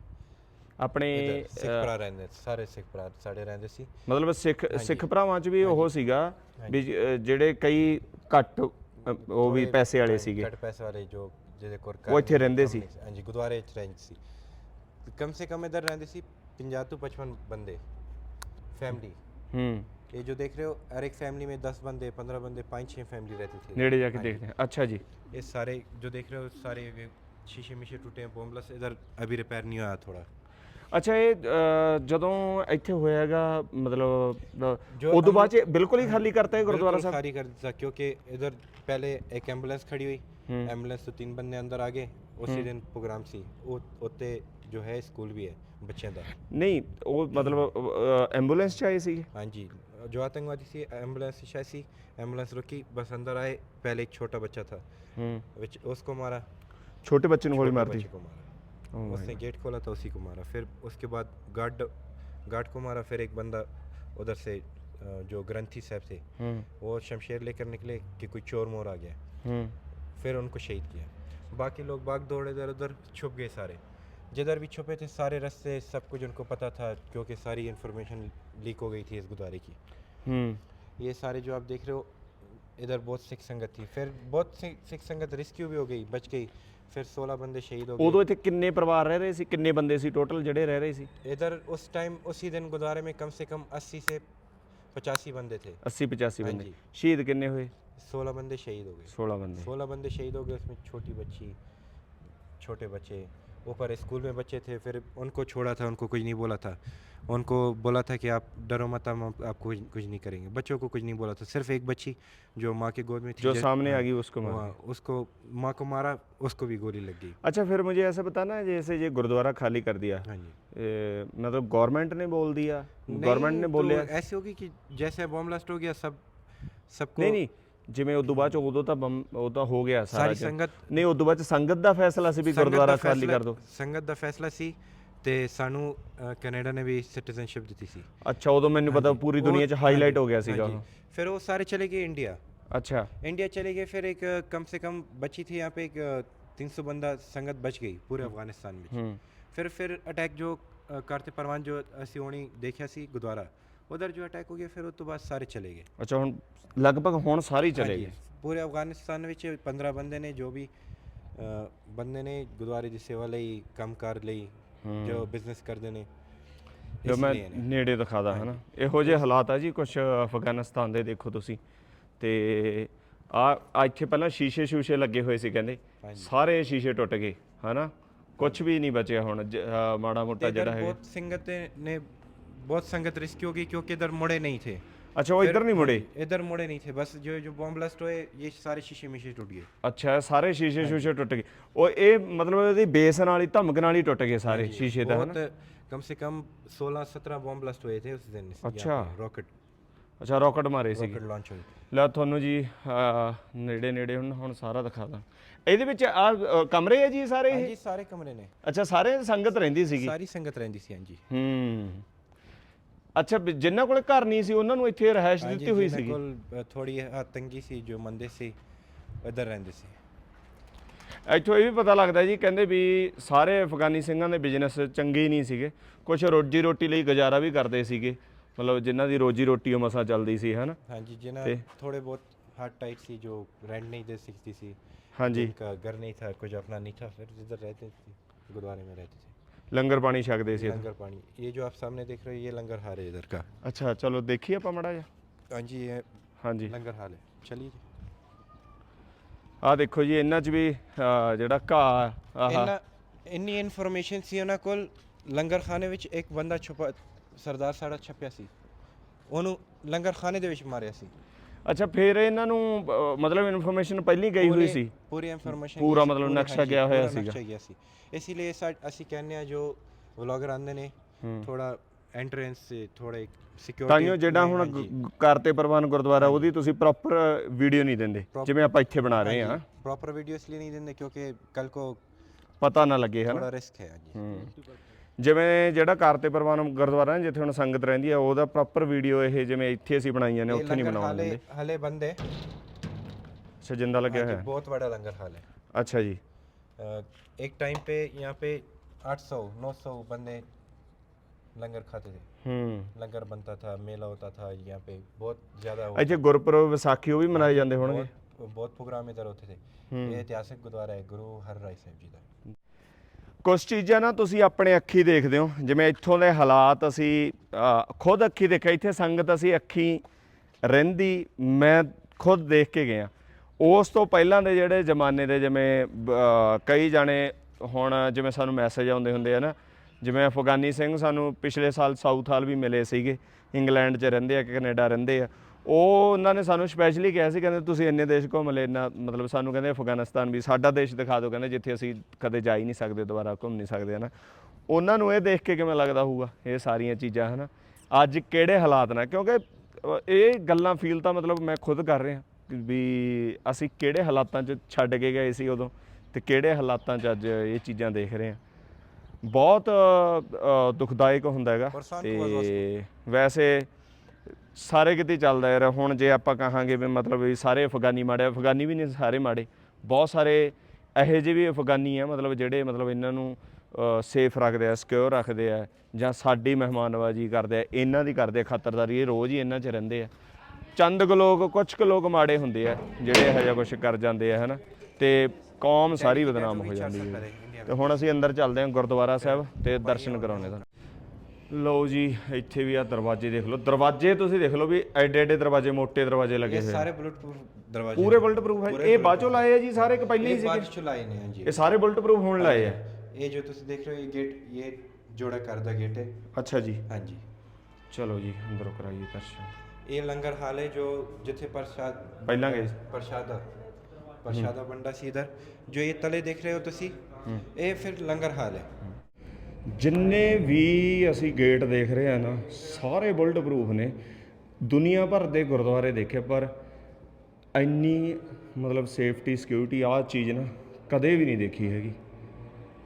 ਆਪਣੇ
इधर सिख
ਅ,
भरा रहंदे सारे सिख भरा साढ़े रहंदे सी
ਮਤਲਬ ਸਿੱਖ ਸਿੱਖ ਭਰਾਵਾਂ 'ਚ ਵੀ ਉਹ ਸੀਗਾ ਵੀ ਜ- ਅ, ਜਿਹੜੇ ਕਈ ਘੱਟ ਅ, ਉਹ ਵੀ ਪੈਸੇ ਵਾਲੇ ਸੀਗੇ
ਘੱਟ ਪੈਸੇ ਵਾਲੇ ਜੋ ਜਿਹਦੇ ਕੋਲ
ਉਹ ਇੱਥੇ ਰਹਿੰਦੇ ਸੀ।
ਹਾਂਜੀ ਗੁਰਦੁਆਰੇ ਚ ਰਹਿੰਦੇ ਸੀ ਕਮ ਸੇ ਕਮ ਇਧਰ ਰਹਿੰਦੇ ਸੀ 50 ਤੋਂ 55 ਬੰਦੇ फैमिली
ਹੂੰ
ये जो देख रहे हो हर एक फैमिली में दस बंदे पंद्रह बंदे पाँच छः फैमिली रहती थी।
नेड़े जाके
हाँ देख
रहे हैं। अच्छा जी।
ये सारे जो देख रहे हो सारे शीशे मीशे टूटे हैं बोम प्लस इधर अभी रिपेयर नहीं होया थोड़ा।
अच्छा ये
जदों
इतने होएगा
मतलब
उदू बाद बिल्कुल ही खाली करता है
गुरुद्वारा
साहब?
खाली कर क्योंकि इधर पहले एक एंबुलेंस खड़ी हुई।
हम्म।
एंबुलेंस तो तीन बंदे अंदर आ गए उसी हम्म। दिन प्रोग्राम सी। उत्ते जो है स्कूल भी है बच्चों
नहीं वो मतलब एंबुलेंस चाहिए सी?
हाँ जी। जो आतंकवादी थी एंबुलेंस शायद एंबुलेंस रुकी बस अंदर आए पहले एक छोटा बच्चा था
हम्म।
विच उसको मारा।
छोटे बच्चे ने
गोली
मार
दी? को मारा।
Oh
उसने गेट खोला था उसी को मारा। फिर उसके बाद गार्ड गार्ड को मारा फिर एक बंदा उधर से जो ग्रंथी साहब थे
हम्म।
वो शमशेर लेकर निकले कि कोई चोर मोर आ गया।
हम्म।
फिर उनको शहीद किया। बाकी लोग बाग दौड़े इधर उधर छुप गए सारे। जिधर भी छुपे थे सारे रस्ते सब कुछ उनको पता था क्योंकि सारी इन्फॉर्मेशन लीक हो गई थी इस गुदारे की।
ਹੂੰ
ये सारे जो आप देख रहे हो इधर बहुत सिख संगत थी फिर बहुत सिख सिख संगत रिस्क्यू भी हो गई बच गई फिर 16 बंदे शहीद हो
ਉਦੋਂ
गए
ਇੱਥੇ ਕਿੰਨੇ ਪਰਿਵਾਰ ਰਹਿ ਰਹੇ ਸੀ ਕਿੰਨੇ ਬੰਦੇ ਸੀ ਟੋਟਲ ਜਿਹੜੇ ਰਹਿ ਰਹੇ ਸੀ
इधर उस टाइम उसी दिन गुरुद्वारे में कम से कम 80 से पचासी बंदे थे
80 85
हाँ
ਬੰਦੇ
जी।
ਸ਼ਹੀਦ ਕਿੰਨੇ ਹੋਏ
16 बंदे शहीद हो गए
16 ਬੰਦੇ
16 बंदे शहीद हो गए उसमें छोटी बच्ची छोटे बच्चे ऊपर स्कूल में बच्चे थे फिर उनको छोड़ा था उनको कुछ नहीं बोला था। उनको बोला था कि आप डरो मत हम आपको कुछ कुछ नहीं करेंगे। बच्चों को कुछ नहीं बोला था सिर्फ़ एक बच्ची जो माँ के गोद में थी
जो सामने
हाँ, आ
गई उसको मारा।
हाँ, उसको माँ को मारा उसको भी गोली लग गई।
अच्छा फिर मुझे ऐसा बताना जैसे ये गुरुद्वारा खाली कर दिया।
हाँ जी।
मतलब गवर्नमेंट ने बोल दिया? गवर्नमेंट ने
तो
बोल दिया?
ऐसी होगी कि जैसे बॉम्ब ब्लास्ट हो गया सब सबको
नहीं नहीं ਜਿਵੇਂ ਉਦੋਂ ਬਾਅਦ ਚ ਉਦੋਂ ਤਾਂ ਬੰਮ ਉਹ ਤਾਂ ਹੋ ਗਿਆ ਸਾਰਾ
ਸਾਰੀ
ਚ।
ਸੰਗਤ
ਨਹੀਂ ਉਦੋਂ ਬਾਅਦ ਚ ਸੰਗਤ ਦਾ ਫੈਸਲਾ ਸੀ ਵੀ
ਸੰਗਤ ਦਾ
ਗੁਰਦੁਆਰਾ ਖਾਲੀ
ਫੈਸਲਾ-
ਕਰ ਦਿਓ
ਸੰਗਤ ਦਾ ਫੈਸਲਾ ਸੀ ਤੇ ਸਾਨੂੰ ਅ, ਕੈਨੇਡਾ ਨੇ ਵੀ ਸਿਟੀਜ਼ਨਸ਼ਿਪ ਦਿੱਤੀ ਸੀ
ਅੱਛਾ ਉਦੋਂ ਮੈਨੂੰ ਪਤਾ
ਹਾਂਜੀ,
ਪੂਰੀ
ਉਹ-
ਦੁਨੀਆ ਚ ਹਾਈਲਾਈਟ ਹੋ ਗਿਆ
ਹਾਂਜੀ,
ਸੀਗਾ
ਹਾਂਜੀ।
ਉਹ।
फिर वो सारे चले गए इंडिया
अच्छा
इंडिया चले गए फिर एक अ, कम से कम बची थी यहाँ पे एक तीन सौ बंदा संगत बच गई पूरे अफगानिस्तान में
ਹੂੰ
फिर फिर अटैक जो अ, करते परवान जो ਅਸੀਂ ਹੋਣੀ ਦੇਖਿਆ ਸੀ ਗੁਰਦੁਆਰਾ ਉਧਰ ਜੋ ਅਟੈਕ ਹੋ ਗਿਆ ਫਿਰ ਉਸ ਤੋਂ ਬਾਅਦ ਸਾਰੇ ਚਲੇ ਗਏ
ਅੱਛਾ ਹੁਣ ਲਗਭਗ ਹੁਣ ਸਾਰੇ ਹੀ ਚਲੇ ਗਏ
ਪੂਰੇ ਅਫਗਾਨਿਸਤਾਨ ਵਿੱਚ 15 ਬੰਦੇ ਨੇ ਜੋ ਵੀ ਅ, ਬੰਦੇ ਨੇ ਗੁਰਦੁਆਰੇ ਦੀ ਸੇਵਾ ਲਈ ਕੰਮਕਾਰ ਲਈ ਜੋ ਬਿਜ਼ਨਸ ਕਰਦੇ ਨੇ
ਜੋ
ਇਸ
ਮੈਂ
ਲਈ ਨੇ।
ਨੇੜੇ ਦਿਖਾਦਾ ਹੈ ਨਾ ਇਹੋ ਜਿਹੇ ਹਾਲਾਤ ਆ ਜੀ ਕੁਝ ਅਫਗਾਨਿਸਤਾਨ ਦੇ ਦੇਖੋ ਤੁਸੀਂ ਤੇ ਆ ਆ ਇੱਥੇ ਪਹਿਲਾਂ ਸ਼ੀਸ਼ੇ ਸ਼ੂਸ਼ੇ ਲੱਗੇ ਹੋਏ ਸੀ ਕਹਿੰਦੇ। ਸਾਰੇ ਸ਼ੀਸ਼ੇ ਟੁੱਟ ਗਏ ਹਨਾ ਕੁਝ ਵੀ ਨਹੀਂ ਬਚਿਆ ਹੁਣ ਜ- ਅਹ ਮਾੜਾ ਮੋਟਾ
ਤੇ
ਜਿਹੜਾ ਹੈ
ਬਹੁਤ ਸੰਗਤ ਨੇ ਬਹੁਤ ਸੰਗਤ ਰਿਸਕ ਹੋ ਗਈ क्योंकि इधर मुड़े नहीं थे
ਅੱਛਾ ਉਹ ਇੱਧਰ ਨਹੀਂ ਮੁੜੇ
इधर मुड़े नहीं थे बस जो जो बॉम्ब ब्लास्ट हुए ये सारे शीशे मीशे टूट गए
ਅੱਛਾ ਇਹ ਸਾਰੇ ਸ਼ੀਸ਼ੇ ਸ਼ੂਸ਼ੇ ਟੁੱਟ ਗਏ ਉਹ ਇਹ ਮਤਲਬ ਇਹਦੀ ਬੇਸ ਨਾਲ ਹੀ ਧਮਕ ਨਾਲ ਹੀ ਟੁੱਟ ਗਏ ਸਾਰੇ ਸ਼ੀਸ਼ੇ ਦਾ ਹਨਾ
बहुत कम से कम 16 17 बॉम्ब ब्लास्ट हुए थे उस दिन
अच्छा।
रॉकेट
ਅੱਛਾ ਰਾਕਟ ਮਾਰੇ ਸੀ
रॉकेट लॉन्च हुए
ਲੈ ਤੁਹਾਨੂੰ ਜੀ ਅਹ, ਨੇੜੇ ਨੇੜੇ ਹੁਣ ਹੁਣ ਸਾਰਾ ਦਿਖਾਦਾ ਇਹਦੇ ਵਿੱਚ ਆ ਕਮਰੇ ਆ ਜੀ ਸਾਰੇ
हाँ
ਇਹ
जी सारे कमरे ने
ਅੱਛਾ ਸਾਰੇ ਸੰਗਤ ਰਹਿੰਦੀ ਸੀਗੀ
सारी संगत रहती सी हाँ जी
ਹੂੰ ਅੱਛਾ ਵੀ ਜਿਨ੍ਹਾਂ ਕੋਲ ਘਰ ਨਹੀਂ ਸੀ ਉਹਨਾਂ ਨੂੰ ਇੱਥੇ ਰਹਿائش ਦਿੱਤੀ ਹੋਈ
ਸੀ ਕੋਲ ਥੋੜੀ ਤੰਗੀ ਸੀ ਜੋ ਮੰਦੇ ਸੀ ਇੱਧਰ ਰਹਿੰਦੇ ਸੀ।
ਇੱਥੋਂ ਇਹ ਵੀ ਪਤਾ ਲੱਗਦਾ ਜੀ ਕਹਿੰਦੇ ਵੀ ਸਾਰੇ ਅਫਗਾਨੀ ਸਿੰਘਾਂ ਦੇ ਬਿਜ਼ਨਸ ਚੰਗੇ ਨਹੀਂ ਸੀਗੇ। ਕੁਝ ਰੋਜੀ ਰੋਟੀ ਲਈ ਗੁਜ਼ਾਰਾ ਵੀ ਕਰਦੇ ਸੀਗੇ। ਮਤਲਬ ਜਿਨ੍ਹਾਂ ਦੀ ਰੋਜੀ ਰੋਟੀ ਉਹ ਮਸਾ ਚੱਲਦੀ ਸੀ ਹਨਾ?
ਹਾਂਜੀ
ਜਿਨ੍ਹਾਂ
ਥੋੜੇ ਬਹੁਤ ਹਾਰਡ ਟਾਈਪ ਸੀ ਜੋ ਰੈਂਟ ਨਹੀਂ ਦੇ ਸਕਦੀ ਸੀ।
ਹਾਂਜੀ।
ਘਰ ਨਹੀਂ ਥਾ ਕੁਝ ਆਪਣਾ ਨਹੀਂ ਥਾ ਫਿਰ ਜਿੱਧਰ ਰਹਤੇ ਸੀ ਗੁਰਦੁਆਰੇ ਮੇਂ थे
ਲੰਗਰ ਪਾਣੀ ਛਕਦੇ ਸੀ ਇੱਥੇ।
लंगर पानी ये जो आप सामने देख रहे हो ये लंगर हाल है इधर का
ਅੱਛਾ ਚਲੋ ਦੇਖੀਏ ਆਪਾਂ ਮੜਾ ਜਾ
हाँ जी ये
ਹਾਂਜੀ
लंगर हाल है चलिए जी
ਆਹ ਦੇਖੋ ਜੀ ਇਹਨਾਂ 'ਚ ਵੀ ਅਹ, ਜਿਹੜਾ ਘਾਹ ਆਹ
ਇੰਨਾ ਇੰਨੀ ਇਨਫੋਰਮੇਸ਼ਨ ਸੀ ਉਹਨਾਂ ਕੋਲ ਲੰਗਰ ਖਾਨੇ ਵਿੱਚ ਇੱਕ ਬੰਦਾ ਛੁਪਾ ਸਰਦਾਰ ਸਾਡਾ ਛੱਪਿਆ ਸੀ ਉਹਨੂੰ ਲੰਗਰ ਖਾਨੇ ਦੇ ਵਿੱਚ ਮਾਰਿਆ ਸੀ
ਅੱਛਾ ਫਿਰ ਇਹਨਾਂ ਨੂੰ ਅਹ, ਮਤਲਬ ਇਨਫੋਰਮੇਸ਼ਨ ਪਹਿਲੀ ਗਈ ਹੋਈ ਸੀ?
ਪੂਰੀ ਇਨਫੋਰਮੇਸ਼ਨ
ਪੂਰਾ ਮਤਲਬ ਨਕਸ਼ਾ ਗਿਆ ਹੋਇਆ ਸੀਗਾ।
ਨਕਸ਼ਾ ਗਿਆ ਸੀ। ਇਸ ਲਈ ਸਾ- ਅਸੀਂ ਕਹਿੰਦੇ ਆ ਜੋ ਵਲੌਗਰ ਆਉਂਦੇ ਨੇ ਥੋੜਾ ਐਂਟਰੈਂਸ ਤੇ ਥੋੜਾ ਸਿਕਿਉਰਿਟੀ
ਤਾਂਿਓ ਜਿਹੜਾ ਹੁਣ ਗ- ਕਰਤੇ ਪ੍ਰਵਾਨ ਗੁਰਦੁਆਰਾ ਉਹਦੀ ਤੁਸੀਂ ਪ੍ਰੋਪਰ ਵੀਡੀਓ ਨਹੀਂ ਦਿੰਦੇ ਜਿਵੇਂ ਆਪਾਂ ਇੱਥੇ ਬਣਾ ਰਹੇ ਹਾਂ।
ਪ੍ਰੋਪਰ ਵੀਡੀਓ ਇਸ ਲਈ ਨਹੀਂ ਦਿੰਦੇ ਕਿਉਂਕਿ ਕੱਲ ਕੋ
ਪਤਾ ਨਾ ਲੱਗੇ ਹਨਾ?
ਥੋੜਾ ਰਿਸਕ ਹੈ ਜੀ
ਜਿਵੇਂ ਜਿਹੜਾ ਕਰਤੇ ਪ੍ਰਵਾਨ ਗੁਰਦੁਆਰਾ ਨਾ ਜਿੱਥੇ ਹੁਣ ਸੰਗਤ ਰਹਿੰਦੀ ਆ ਉਹਦਾ ਪ੍ਰੋਪਰ ਵੀਡੀਓ ਇਹ ਜਿਵੇਂ ਇੱਥੇ ਅਸੀਂ ਬਣਾਈਆਂ ਨੇ
ਇਹ
ਉੱਥੇ ਨਹੀਂ
ਲੰਗਰ
ਬਣਾਉਣ
ਹਾਲੇ
ਦਿੰਦੇ
ਹਲੇ ਬੰਦ ਹੈ
ਅੱਛਾ ਜਿੰਦਾ ਲੱਗਿਆ
हाँ जी,
ਹੋਇਆ
बहुत बड़ा लंगर हाल है
ਅੱਛਾ ਜੀ
अ, एक टाइम पे यहाँ पे 800 900 बंदे लंगर खाते थे
ਹੂੰ
लंगर बनता था मेला होता था यहाँ पे बहुत ज़्यादा हो-
ਇੱਥੇ ਗੁਰਪੁਰਬ ਵਿਸਾਖੀ ਉਹ ਵੀ ਮਨਾਏ ਜਾਂਦੇ ਹੋਣਗੇ
बहुत बहुत प्रोग्राम इधर होते थे ये ऐतिहासिक गुरुद्वारा है गुरु हर राय साहब जी का
ਕੁਝ ਚੀਜ਼ਾਂ ਨਾ ਤੁਸੀਂ ਆਪਣੇ ਅੱਖੀ ਦੇਖਦੇ ਹੋ। ਜਿਵੇਂ ਇੱਥੋਂ ਦੇ ਹਾਲਾਤ ਅਸੀਂ ਖੁਦ ਅੱਖੀ ਦੇਖਿਆ। ਇੱਥੇ ਸੰਗਤ ਅਸੀਂ ਅੱਖੀ ਰਹਿੰਦੀ, ਮੈਂ ਖੁਦ ਦੇਖ ਕੇ ਗਿਆ। ਉਸ ਤੋਂ ਪਹਿਲਾਂ ਦੇ ਜਿਹੜੇ ਜ਼ਮਾਨੇ ਦੇ ਜਿਵੇਂ ਕਈ ਜਾਣੇ ਹੁਣ ਜਿਵੇਂ ਸਾਨੂੰ ਮੈਸੇਜ ਆਉਂਦੇ ਹੁੰਦੇ ਆ ਨਾ, ਜਿਵੇਂ ਅਫਗਾਨੀ ਸਿੰਘ ਸਾਨੂੰ ਪਿਛਲੇ ਸਾਲ ਸਾਊਥ ਹਾਲ ਵੀ ਮਿਲੇ ਸੀਗੇ। ਇੰਗਲੈਂਡ 'ਚ ਰਹਿੰਦੇ ਆ ਕਿ ਕੈਨੇਡਾ ਰਹਿੰਦੇ ਆ। ਉਹ ਉਹਨਾਂ ਨੇ ਸਾਨੂੰ ਸਪੈਸ਼ਲੀ ਕਿਹਾ ਸੀ ਕਹਿੰਦੇ ਤੁਸੀਂ ਇੰਨੇ ਦੇਸ਼ ਘੁੰਮ ਲਏ ਇੰਨਾ ਮਤਲਬ ਸਾਨੂੰ ਕਹਿੰਦੇ ਅਫਗਾਨਿਸਤਾਨ ਵੀ ਸਾਡਾ ਦੇਸ਼ ਦਿਖਾ ਦਿਓ ਕਹਿੰਦੇ ਜਿੱਥੇ ਅਸੀਂ ਕਦੇ ਜਾ ਹੀ ਨਹੀਂ ਸਕਦੇ ਦੁਬਾਰਾ ਘੁੰਮ ਨਹੀਂ ਸਕਦੇ ਹਨਾ। ਉਹਨਾਂ ਨੂੰ ਇਹ ਦੇਖ ਕੇ ਕਿਵੇਂ ਲੱਗਦਾ ਹੋਊਗਾ ਇਹ ਸਾਰੀਆਂ ਚੀਜ਼ਾਂ ਹਨਾ। ਅੱਜ ਕਿਹੜੇ ਹਾਲਾਤ ਨੇ? ਕਿਉਂਕਿ ਇਹ ਗੱਲਾਂ ਫੀਲ ਤਾਂ ਮਤਲਬ ਮੈਂ ਖੁਦ ਕਰ ਰਿਹਾ ਵੀ ਅਸੀਂ ਕਿਹੜੇ ਹਾਲਾਤਾਂ 'ਚ ਛੱਡ ਕੇ ਗਏ ਸੀ ਉਦੋਂ ਤੇ ਕਿਹੜੇ ਹਾਲਾਤਾਂ 'ਚ ਅੱਜ ਇਹ ਚੀਜ਼ਾਂ ਦੇਖ ਰਹੇ ਹਾਂ। ਬਹੁਤ ਦੁਖਦਾਇਕ ਹੁੰਦਾ ਹੈਗਾ ਤੇ। ਵੈਸੇ ਸਾਰੇ ਕਿਤੇ ਚੱਲਦਾ ਯਾਰ। ਹੁਣ ਜੇ ਆਪਾਂ ਕਹਾਂਗੇ ਵੀ ਮਤਲਬ ਵੀ ਸਾਰੇ ਅਫਗਾਨੀ ਮਾੜੇ, ਅਫਗਾਨੀ ਵੀ ਨਹੀਂ ਸਾਰੇ ਮਾੜੇ। ਬਹੁਤ ਸਾਰੇ ਇਹੋ ਜਿਹੇ ਵੀ ਅਫਗਾਨੀ ਆ, ਮਤਲਬ ਜਿਹੜੇ ਮਤਲਬ ਇਹਨਾਂ ਨੂੰ ਸੇਫ ਰੱਖਦੇ ਆ ਸਿਕਿਉਰ ਰੱਖਦੇ ਆ ਜਾਂ ਸਾਡੀ ਮਹਿਮਾਨਵਾਜੀ ਕਰਦੇ ਆ, ਇਹਨਾਂ ਦੀ ਕਰਦੇ ਖਾਤਰਦਾਰੀ ਇਹ ਰੋਜ਼ ਹੀ ਇਹਨਾਂ 'ਚ ਰਹਿੰਦੇ ਆ। ਚੰਦ ਕੁ ਲੋਕ ਕੁਝ ਕੁ ਲੋਕ ਮਾੜੇ ਹੁੰਦੇ ਆ, ਜਿਹੜੇ ਇਹੋ ਜਿਹਾ ਕੁਝ ਕਰ ਜਾਂਦੇ ਆ, ਹਨਾ? ਤੇ ਕੌਮ ਸਾਰੀ ਬਦਨਾਮ ਹੋ ਜਾਂਦੀ ਹੈ। ਤੇ ਹੁਣ ਅਸੀਂ ਅੰਦਰ ਚੱਲਦੇ ਹਾਂ ਗੁਰਦੁਆਰਾ ਸਾਹਿਬ ਤੇ ਦਰਸ਼ਨ ਕਰਾਉਣੇ ਤੁਹਾਨੂੰ। ਲਓ ਜੀ ਇੱਥੇ ਵੀ ਆ ਦਰਵਾਜ਼ੇ ਦੇਖ ਲਓ। ਦਰਵਾਜ਼ੇ ਤੁਸੀਂ ਦੇਖ ਲਓ ਵੀ ਐਡੇ ਐਡੇ ਦਰਵਾਜ਼ੇ ਮੋٹے ਦਰਵਾਜ਼ੇ ਲੱਗੇ ਹੋਏ ਆ।
ਸਾਰੇ ਬੁਲਟ ਪ੍ਰੂਫ ਦਰਵਾਜ਼ੇ
ਪੂਰੇ ਬੁਲਟ ਪ੍ਰੂਫ ਹੈ। ਇਹ ਬਾਚੋ ਲਾਏ ਆ ਜੀ ਸਾਰੇ ਕਿ ਪਹਿਲੇ ਹੀ ਸੀਗੇ
ਬਾਅਦ ਚ ਲਾਏ ਨੇ ਹਾਂਜੀ।
ਇਹ ਸਾਰੇ ਬੁਲਟ ਪ੍ਰੂਫ ਹੋਣ ਲਾਏ ਆ।
ਇਹ ਜੋ ਤੁਸੀਂ ਦੇਖ ਰਹੇ ਹੋ ਇਹ ਗੇਟ ਇਹ ਜੋੜਾ ਕਰਦਾ ਗੇਟ ਹੈ।
ਅੱਛਾ ਜੀ।
ਹਾਂਜੀ।
ਚਲੋ ਜੀ ਅੰਦਰੋਂ ਕਰਾਈਏ ਦਰਸ਼ਨ।
ਇਹ ਲੰਗਰ ਹਾਲ ਹੈ ਜੋ ਜਿੱਥੇ ਪ੍ਰਸ਼ਾਦ
ਪਹਿਲਾਂ ਗਏ
ਸੀ। ਪ੍ਰਸ਼ਾਦਾ ਪ੍ਰਸ਼ਾਦਾ ਬੰਡਾ ਸੀ ਇਧਰ। ਜੋ ਇਹ ਤਲੇ ਦੇਖ ਰਹੇ ਹੋ ਤੁਸੀਂ ਇਹ ਫਿਰ ਲੰਗਰ ਹਾਲ ਹੈ।
ਜਿੰਨੇ ਵੀ ਅਸੀਂ ਗੇਟ ਦੇਖ ਰਹੇ ਆ ਨਾ, ਸਾਰੇ ਬੁਲਟ ਪ੍ਰੂਫ ਨੇ। ਦੁਨੀਆ ਭਰ ਦੇ ਗੁਰਦੁਆਰੇ ਦੇਖੇ, ਪਰ ਇੰਨੀ ਮਤਲਬ ਸੇਫਟੀ ਸਿਕਿਉਰਿਟੀ ਆਹ ਚੀਜ਼ ਨਾ ਕਦੇ ਵੀ ਨਹੀਂ ਦੇਖੀ ਹੈਗੀ।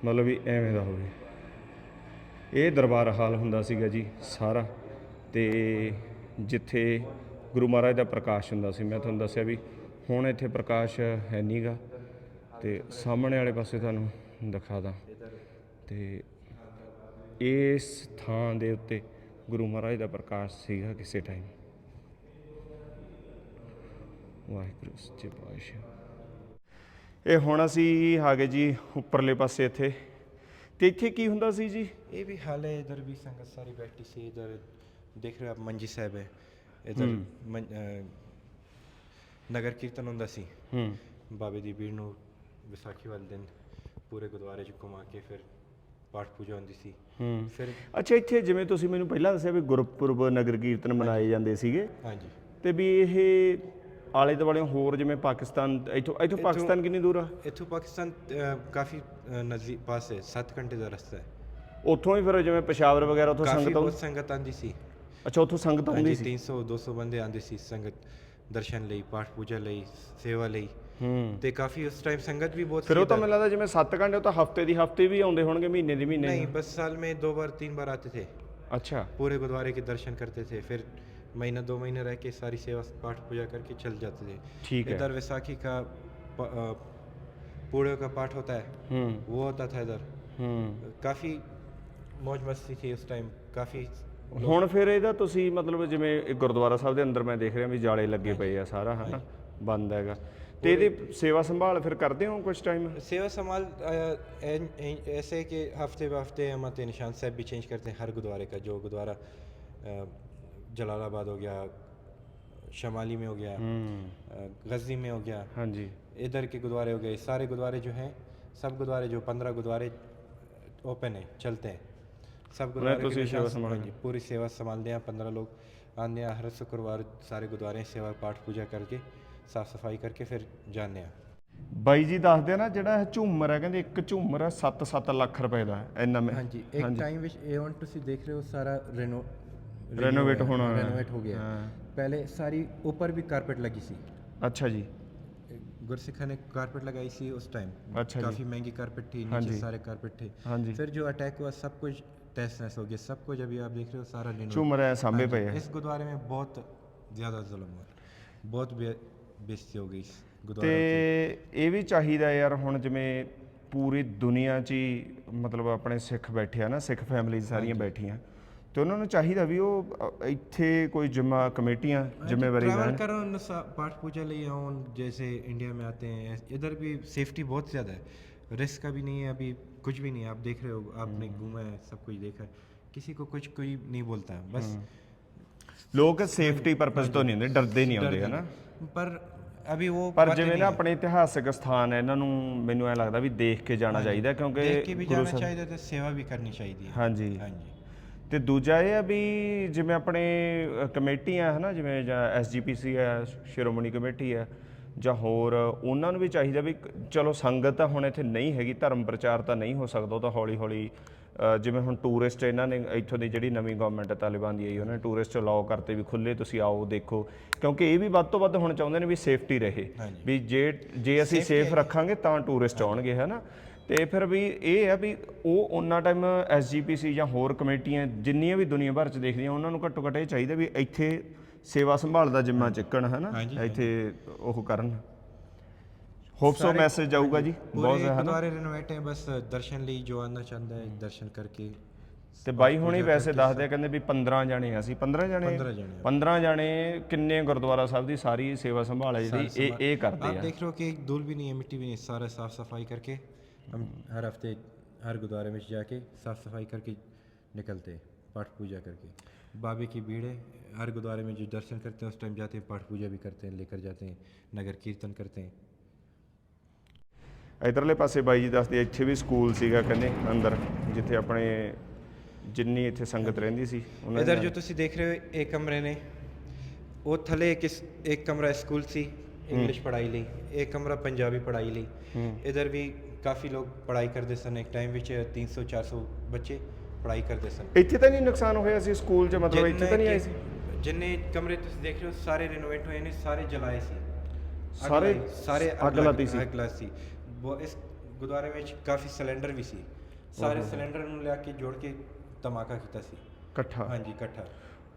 ਮਤਲਬ ਵੀ ਐਵੇਂ ਦਾ ਹੋਵੇ। ਇਹ ਦਰਬਾਰ ਹਾਲ ਹੁੰਦਾ ਸੀਗਾ ਜੀ ਸਾਰਾ, ਤੇ ਜਿੱਥੇ ਗੁਰੂ ਮਹਾਰਾਜ ਦਾ ਪ੍ਰਕਾਸ਼ ਹੁੰਦਾ ਸੀ। ਮੈਂ ਤੁਹਾਨੂੰ ਦੱਸਿਆ ਵੀ ਹੁਣ ਇੱਥੇ ਪ੍ਰਕਾਸ਼ ਹੈ ਨਹੀਂਗਾ ਤੇ ਸਾਹਮਣੇ ਵਾਲੇ ਪਾਸੇ ਤੁਹਾਨੂੰ ਦਿਖਾ ਦਾਂ। ਤੇ ਇਸ ਥਾਂ ਦੇ ਉੱਤੇ ਗੁਰੂ ਮਹਾਰਾਜ ਦਾ ਪ੍ਰਕਾਸ਼ ਸੀਗਾ ਕਿਸੇ ਟਾਈਮ ਵਾਹਿਗੁਰੂ ਸੱਚੇ ਪਾਤਸ਼ਾਹ। ਇਹ ਹੁਣ ਅਸੀਂ ਹਾਗੇ ਜੀ ਉੱਪਰਲੇ ਪਾਸੇ ਇੱਥੇ। ਤੇ ਇੱਥੇ ਕੀ ਹੁੰਦਾ ਸੀ ਜੀ?
ਇਹ ਵੀ ਹਾਲੇ ਇਧਰ ਵੀ ਸੰਗਤ ਸਾਰੀ ਬੈਠੀ ਸੀ ਇਧਰ ਦੇਖ ਰਹੇ ਆਪ ਮੰਜੀ ਸਾਹਿਬ ਹੈ। ਇਧਰ ਨਗਰ ਕੀਰਤਨ ਹੁੰਦਾ ਸੀ।
ਹੂੰ।
ਬਾਬੇ ਦੀ ਵੀਰ ਨੂੰ ਵਿਸਾਖੀ ਵਾਲੇ ਦਿਨ ਪੂਰੇ ਗੁਰਦੁਆਰੇ ਚ ਘੁਮਾ ਕੇ ਫਿਰ ਪਾਠ ਪੂਜਾ ਹੁੰਦੀ ਸੀ।
ਹੂੰ।
ਫਿਰ
ਅੱਛਾ ਇੱਥੇ ਜਿਵੇਂ ਤੁਸੀਂ ਮੈਨੂੰ ਪਹਿਲਾਂ ਦੱਸਿਆ ਵੀ ਗੁਰਪੁਰਬ ਨਗਰ ਕੀਰਤਨ ਮਨਾਏ ਜਾਂਦੇ ਸੀਗੇ।
ਹਾਂਜੀ।
ਤੇ ਵੀ ਇਹ ਆਲੇ ਦੁਆਲੇ ਹੋਰ ਜਿਵੇਂ ਪਾਕਿਸਤਾਨ ਇੱਥੋਂ ਇੱਥੋਂ ਪਾਕਿਸਤਾਨ ਕਿੰਨੀ ਦੂਰ ਆ?
ਇੱਥੋਂ ਪਾਕਿਸਤਾਨ ਕਾਫੀ ਨਜ਼ਦੀਕ ਪਾਸ ਹੈ 7 ਘੰਟੇ ਦਾ ਰਸਤਾ ਹੈ।
ਉੱਥੋਂ ਹੀ ਫਿਰ ਜਿਵੇਂ ਪਸ਼ਾਵਰ ਵਗੈਰਾ ਉੱਥੋਂ ਸੰਗਤ ਆਉਂਦੀ
ਸੰਗਤ ਆਂਦੀ ਸੀ।
ਅੱਛਾ ਉੱਥੋਂ ਸੰਗਤ ਆਉਂਦੀ ਸੀ?
300 200 ਬੰਦੇ ਆਂਦੇ ਸੀ ਸੰਗਤ ਦਰਸ਼ਨ ਲਈ ਪਾਠ ਪੂਜਾ ਲਈ ਸੇਵਾ ਲਈ।
ਹੂੰ
ਤੇ ਕਾਫੀ ਉਸ ਟਾਈਮ ਸੰਗਤ ਵੀ ਬਹੁਤ
ਫਿਰ ਉਹ
ਸੀ
ਤਾਂ
इधर।
ਮੈਨੂੰ ਲੱਗਦਾ ਜਿਵੇਂ 7 ਘੰਟੇ ਉਹ ਤਾਂ ਹਫਤੇ ਦੀ ਹਫਤੇ ਵੀ ਆਉਂਦੇ ਹੋਣਗੇ ਮਹੀਨੇ ਦੀ ਮਹੀਨੇ
नहीं बस साल में दो बार तीन बार आते थे
ਅੱਛਾ
पूरे गुरुद्वारे के दर्शन करते थे फिर महीना दो महीने रह के सारी सेवा पाठ पूजा करके चल जाते थे
ठीक है
इधर वैसाखी का प- अ, पूड़े का पाठ होता है
ਹੂੰ
वो होता था इधर
ਹੂੰ
काफ़ी मौज मस्ती थी उस टाइम काफ़ी
ਹੁਣ ਫਿਰ ਇਹਦਾ ਤੁਸੀਂ ਮਤਲਬ ਜਿਵੇਂ ਇਹ ਗੁਰਦੁਆਰਾ ਸਾਹਿਬ ਦੇ ਅੰਦਰ ਮੈਂ ਦੇਖ ਰਿਹਾ ਵੀ ਜਾਲੇ ਲੱਗੇ ਪਏ ਆ ਸਾਰਾ ਹਨਾ ਬੰਦ ਹੈਗਾ ਤੇ ਇਹਦੀ ਸੇਵਾ ਸੰਭਾਲ ਫਿਰ ਕਰਦੇ ਹੋ ਕੁਝ ਟਾਈਮ
सेवा संभाल अ, एन- एन- ऐसे कि हफ्ते ब हफ्ते हम आते निशान साहब भी चेंज करते हैं हर गुरुद्वारे का जो गुरुद्वारा अ, जलालाबाद हो गया शमाली में हो गया अ, गजनी में हो गया
ਹਾਂਜੀ
इधर के गुरुद्वारे हो गए सारे गुरुद्वारे जो हैं सब गुरुद्वारे जो पंद्रह गुरुद्वारे ओपन है चलते हैं सब गुरुद्वारे
तुसी
के
सेवा
निशान-
संभाल
हाँ जी, पूरी सेवा संभालते हैं पंद्रह लोग आते हैं हर शुक्रवार सारे गुरुद्वारे सेवा पाठ पूजा करके साफ सफाई करके फिर जाने हैं
ਬਾਈ ਜੀ ਦੱਸਦੇ ਆ ਨਾ ਜਿਹੜਾ ਇਹ ਝੂਮਰ ਹੈ ਕਹਿੰਦੇ ਇੱਕ ਝੂਮਰ 7-7 ਲੱਖ ਰੁਪਏ ਦਾ ਹੈ, ਇੰਨਾ ਮੈਂ
हाँ जी एक टाइम विच ए वन तुसी देख रहे हो सारा रेनो
Renovate होना है।
रेनोवेट हो गया
हाँ।
पहले सारी ऊपर भी कारपेट लगी सी
ਅੱਛਾ ਜੀ
गुरसिखा ने कारपेट लगाई सी उस टाइम
अच्छा जी।
काफी महंगी कारपेट थी
हाँ
नीचे
जी।
सारे कारपेट थे
हाँ जी
फिर जो अटैक हुआ सब कुछ तहस नहस हो गया सब कुछ अभी आप देख रहे हो सारा renovate-
ਝੂਮਰ ਐ ਸਾਂਭੇ
हाँ
ਪਏ
जी,
ਆ
इस गुरुद्वारे में बहुत ज्यादा जुल्म हुआ बहुत बे- बेइज्जती हो गई इस
ਤੇ
गुरुद्वारे की।
ਇਹ ਵੀ ਚਾਹੀਦਾ ਯਾਰ ਹੁਣ ਜਿਵੇਂ ਪੂਰੀ ਦੁਨੀਆ 'ਚ ਹੀ ਮਤਲਬ ਆਪਣੇ ਸਿੱਖ ਬੈਠੇ ਆ ਨਾ ਸਿੱਖ ਫੈਮਿਲੀਜ਼ ਸਾਰੀਆਂ ਬੈਠੀਆਂ ਤੇ ਉਹਨਾਂ ਨੂੰ ਚਾਹੀਦਾ ਵੀ ਉਹ ਅ, ਇੱਥੇ ਕੋਈ ਜਿੰਮਾ ਕਮੇਟੀਆਂ ਜ਼ਿੰਮੇਵਾਰੀ
ट्रैवल
ਲੈਣ
करो न सा- पाठ पूजा ले आओ जैसे इंडिया में आते हैं इधर भी सेफ्टी बहुत ज़्यादा है रिस्क का भी नहीं है अभी कुछ भी नहीं है आप देख रहे हो आपने घूमा है सब कुछ देखा है किसी को कुछ कोई नहीं बोलता है बस
ਲੋਕ ਸੇਫਟੀ ਪਰਪਸ ਤੋਂ ਨਹੀਂ ਹੁੰਦੇ ਡਰਦੇ ਨਹੀਂ ਆਉਂਦੇ ਹਨਾ
पर ਅਭੀ ਉਹ
ਪਰ ਜਿਵੇਂ ਨਾ ਆਪਣੇ ਇਤਿਹਾਸਿਕ ਸਥਾਨ ਹੈ ਇਹਨਾਂ ਨੂੰ ਮੈਨੂੰ ਐ ਲੱਗਦਾ ਵੀ ਦੇਖ ਕੇ ਜਾਣਾ ਚਾਹੀਦਾ ਕਿਉਂਕਿ ਤੇ ਦੂਜਾ ਇਹ ਆ ਵੀ ਜਿਵੇਂ ਆਪਣੇ ਕਮੇਟੀ ਆ ਹਨਾ ਜਿਵੇਂ ਜਾਂ ਐਸਜੀਪੀਸੀ ਹੈ ਸ਼੍ਰੋਮਣੀ ਕਮੇਟੀ ਹੈ ਜਾਂ ਹੋਰ ਉਹਨਾਂ ਨੂੰ ਵੀ ਚਾਹੀਦਾ ਵੀ ਚਲੋ ਸੰਗਤ ਹੁਣ ਇੱਥੇ ਨਹੀਂ ਹੈਗੀ ਧਰਮ ਪ੍ਰਚਾਰ ਤਾਂ ਨਹੀਂ ਹੋ ਸਕਦਾ ਤਾਂ ਹੌਲੀ ਹੌਲੀ ਜਿਵੇਂ ਹੁਣ ਟੂਰਿਸਟ ਇਹਨਾਂ ਨੇ ਇੱਥੋਂ ਦੀ ਜਿਹੜੀ ਨਵੀਂ ਗਵਰਨਮੈਂਟ ਹੈ ਤਾਲਿਬਾਨ ਦੀ ਆਈ ਉਹਨਾਂ ਨੇ ਟੂਰਿਸਟ ਅਲਾਉ ਕਰਤੇ ਵੀ ਖੁੱਲੇ ਤੁਸੀਂ ਆਓ ਦੇਖੋ। ਕਿਉਂਕਿ ਇਹ ਵੀ ਵੱਧ ਤੋਂ ਵੱਧ ਹੁਣ ਚਾਹੁੰਦੇ ਨੇ ਵੀ ਸੇਫਟੀ ਰਹੇ। ਵੀ ਜੇ ਜੇ ਅਸੀਂ ਸੇਫ ਰੱਖਾਂਗੇ ਤਾਂ ਟੂਰਿਸਟ ਆਉਣਗੇ ਹਨਾ? ਤੇ ਫਿਰ ਵੀ ਇਹ ਆ ਵੀ ਉਹ ਉਹਨਾਂ ਟਾਈਮ ਐਸਜੀਪੀਸੀ ਜਾਂ ਹੋਰ ਕਮੇਟੀਆਂ ਜਿੰਨੀਆਂ ਵੀ ਦੁਨੀਆ ਭਰ ਚ ਦੇਖਦੀਆਂ ਉਹਨਾਂ ਨੂੰ ਘੱਟੋ ਘੱਟ ਇਹ ਚਾਹੀਦਾ ਵੀ ਇੱਥੇ ਸੇਵਾ ਸੰਭਾਲ ਦਾ ਜਿੰਮਾ ਚੱਕਣ ਹਨਾ? ਇੱਥੇ ਉਹ ਕਰਨ। ਹੋਪ ਸੋ ਮੈਸੇਜ ਜਾਊਗਾ ਜੀ ਬਹੁਤ
ਬਹੁਤ
ਹੈ ਹਨਾ
ਗੁਰਦੁਆਰੇ ਰਿਨੋਵੇਟ ਹੈ ਬਸ ਦਰਸ਼ਨ ਲਈ ਜੋ ਆਉਣਾ ਚਾਹੁੰਦਾ ਹੈ ਦਰਸ਼ਨ ਕਰਕੇ
ਤੇ ਬਾਈ ਹੁਣੀ ਵੈਸੇ ਦੱਸਦੇ ਆ, ਕਹਿੰਦੇ ਵੀ 15 ਜਾਣੇ ਆ ਅਸੀਂ 15 ਜਾਣੇ
15 ਜਾਣੇ
15 ਜਾਣੇ ਕਿੰਨੇ ਗੁਰਦੁਆਰਾ ਸਾਹਿਬ ਦੀ ਸਾਰੀ ਸੇਵਾ ਸੰਭਾਲ ਹੈ ਜਿਹੜੀ ਇਹ ਇਹ ਕਰਦੇ
आप
ਆ
देख रहे हो कि एक धूल भी नहीं है मिट्टी भी नहीं है सारा साफ सफाई करके हम हर हफ्ते हर गुरुद्वारे में जाके साफ सफाई करके निकलते हैं पाठ पूजा करके बाबे की भीड़ है हर गुरुद्वारे में जो दर्शन करते हैं उस टाइम जाते हैं पाठ पूजा भी करते हैं लेकर जाते हैं नगर कीर्तन करते हैं
ਇਧਰਲੇ ਪਾਸੇ ਬਾਈ ਜੀ ਦੱਸਦੇ ਇੱਥੇ ਵੀ ਸਕੂਲ ਸੀਗਾ ਕਹਿੰਦੇ ਅੰਦਰ ਜਿੱਥੇ ਆਪਣੇ ਜਿੰਨੀ ਇੱਥੇ ਸੰਗਤ ਰਹਿੰਦੀ ਸੀ ਉਹਨਾਂ ਇਧਰ
ਜੋ ਤੁਸੀਂ ਦੇਖ ਰਹੇ ਹੋ ਇਹ ਕਮਰੇ ਨੇ। ਉਹ ਥੱਲੇ ਇੱਕ ਇੱਕ ਕਮਰਾ ਸਕੂਲ ਸੀ ਇੰਗਲਿਸ਼ ਪੜ੍ਹਾਈ ਲਈ। ਇਹ ਕਮਰਾ ਪੰਜਾਬੀ ਪੜ੍ਹਾਈ ਲਈ। ਇਧਰ ਵੀ ਕਾਫੀ ਲੋਕ ਪੜ੍ਹਾਈ ਕਰਦੇ ਸਨ ਇੱਕ ਟਾਈਮ ਵਿੱਚ 300 400 ਬੱਚੇ ਪੜ੍ਹਾਈ ਕਰਦੇ ਸਨ।
ਇੱਥੇ ਤਾਂ ਨਹੀਂ ਨੁਕਸਾਨ ਹੋਇਆ ਸੀ ਸਕੂਲ 'ਚ ਮਤਲਬ ਇੱਥੇ ਤਾਂ ਨਹੀਂ ਆਏ ਸੀ?
ਜਿੰਨੇ ਕਮਰੇ ਤੁਸੀਂ ਦੇਖ ਰਹੇ ਹੋ ਸਾਰੇ ਰੀਨੋਵੇਟ ਹੋਏ ਨੇ ਸਾਰੇ ਜਲਾਏ ਸੀ।
ਸਾਰੇ
ਸਾਰੇ
ਅਗਲਾ ਸੀ।
ਅਗਲਾ ਸੀ। ਇਸ ਗੁਰਦੁਆਰੇ ਵਿੱਚ ਕਾਫੀ ਸਿਲੰਡਰ ਵੀ ਸੀ। ਸਾਰੇ ਸਿਲੰਡਰ ਨੂੰ ਲਿਆ ਕੇ ਜੋੜ ਕੇ ਧਮਾਕਾ ਕੀਤਾ ਸੀ।
ਇਕੱਠਾ।
ਹਾਂਜੀ ਇਕੱਠਾ।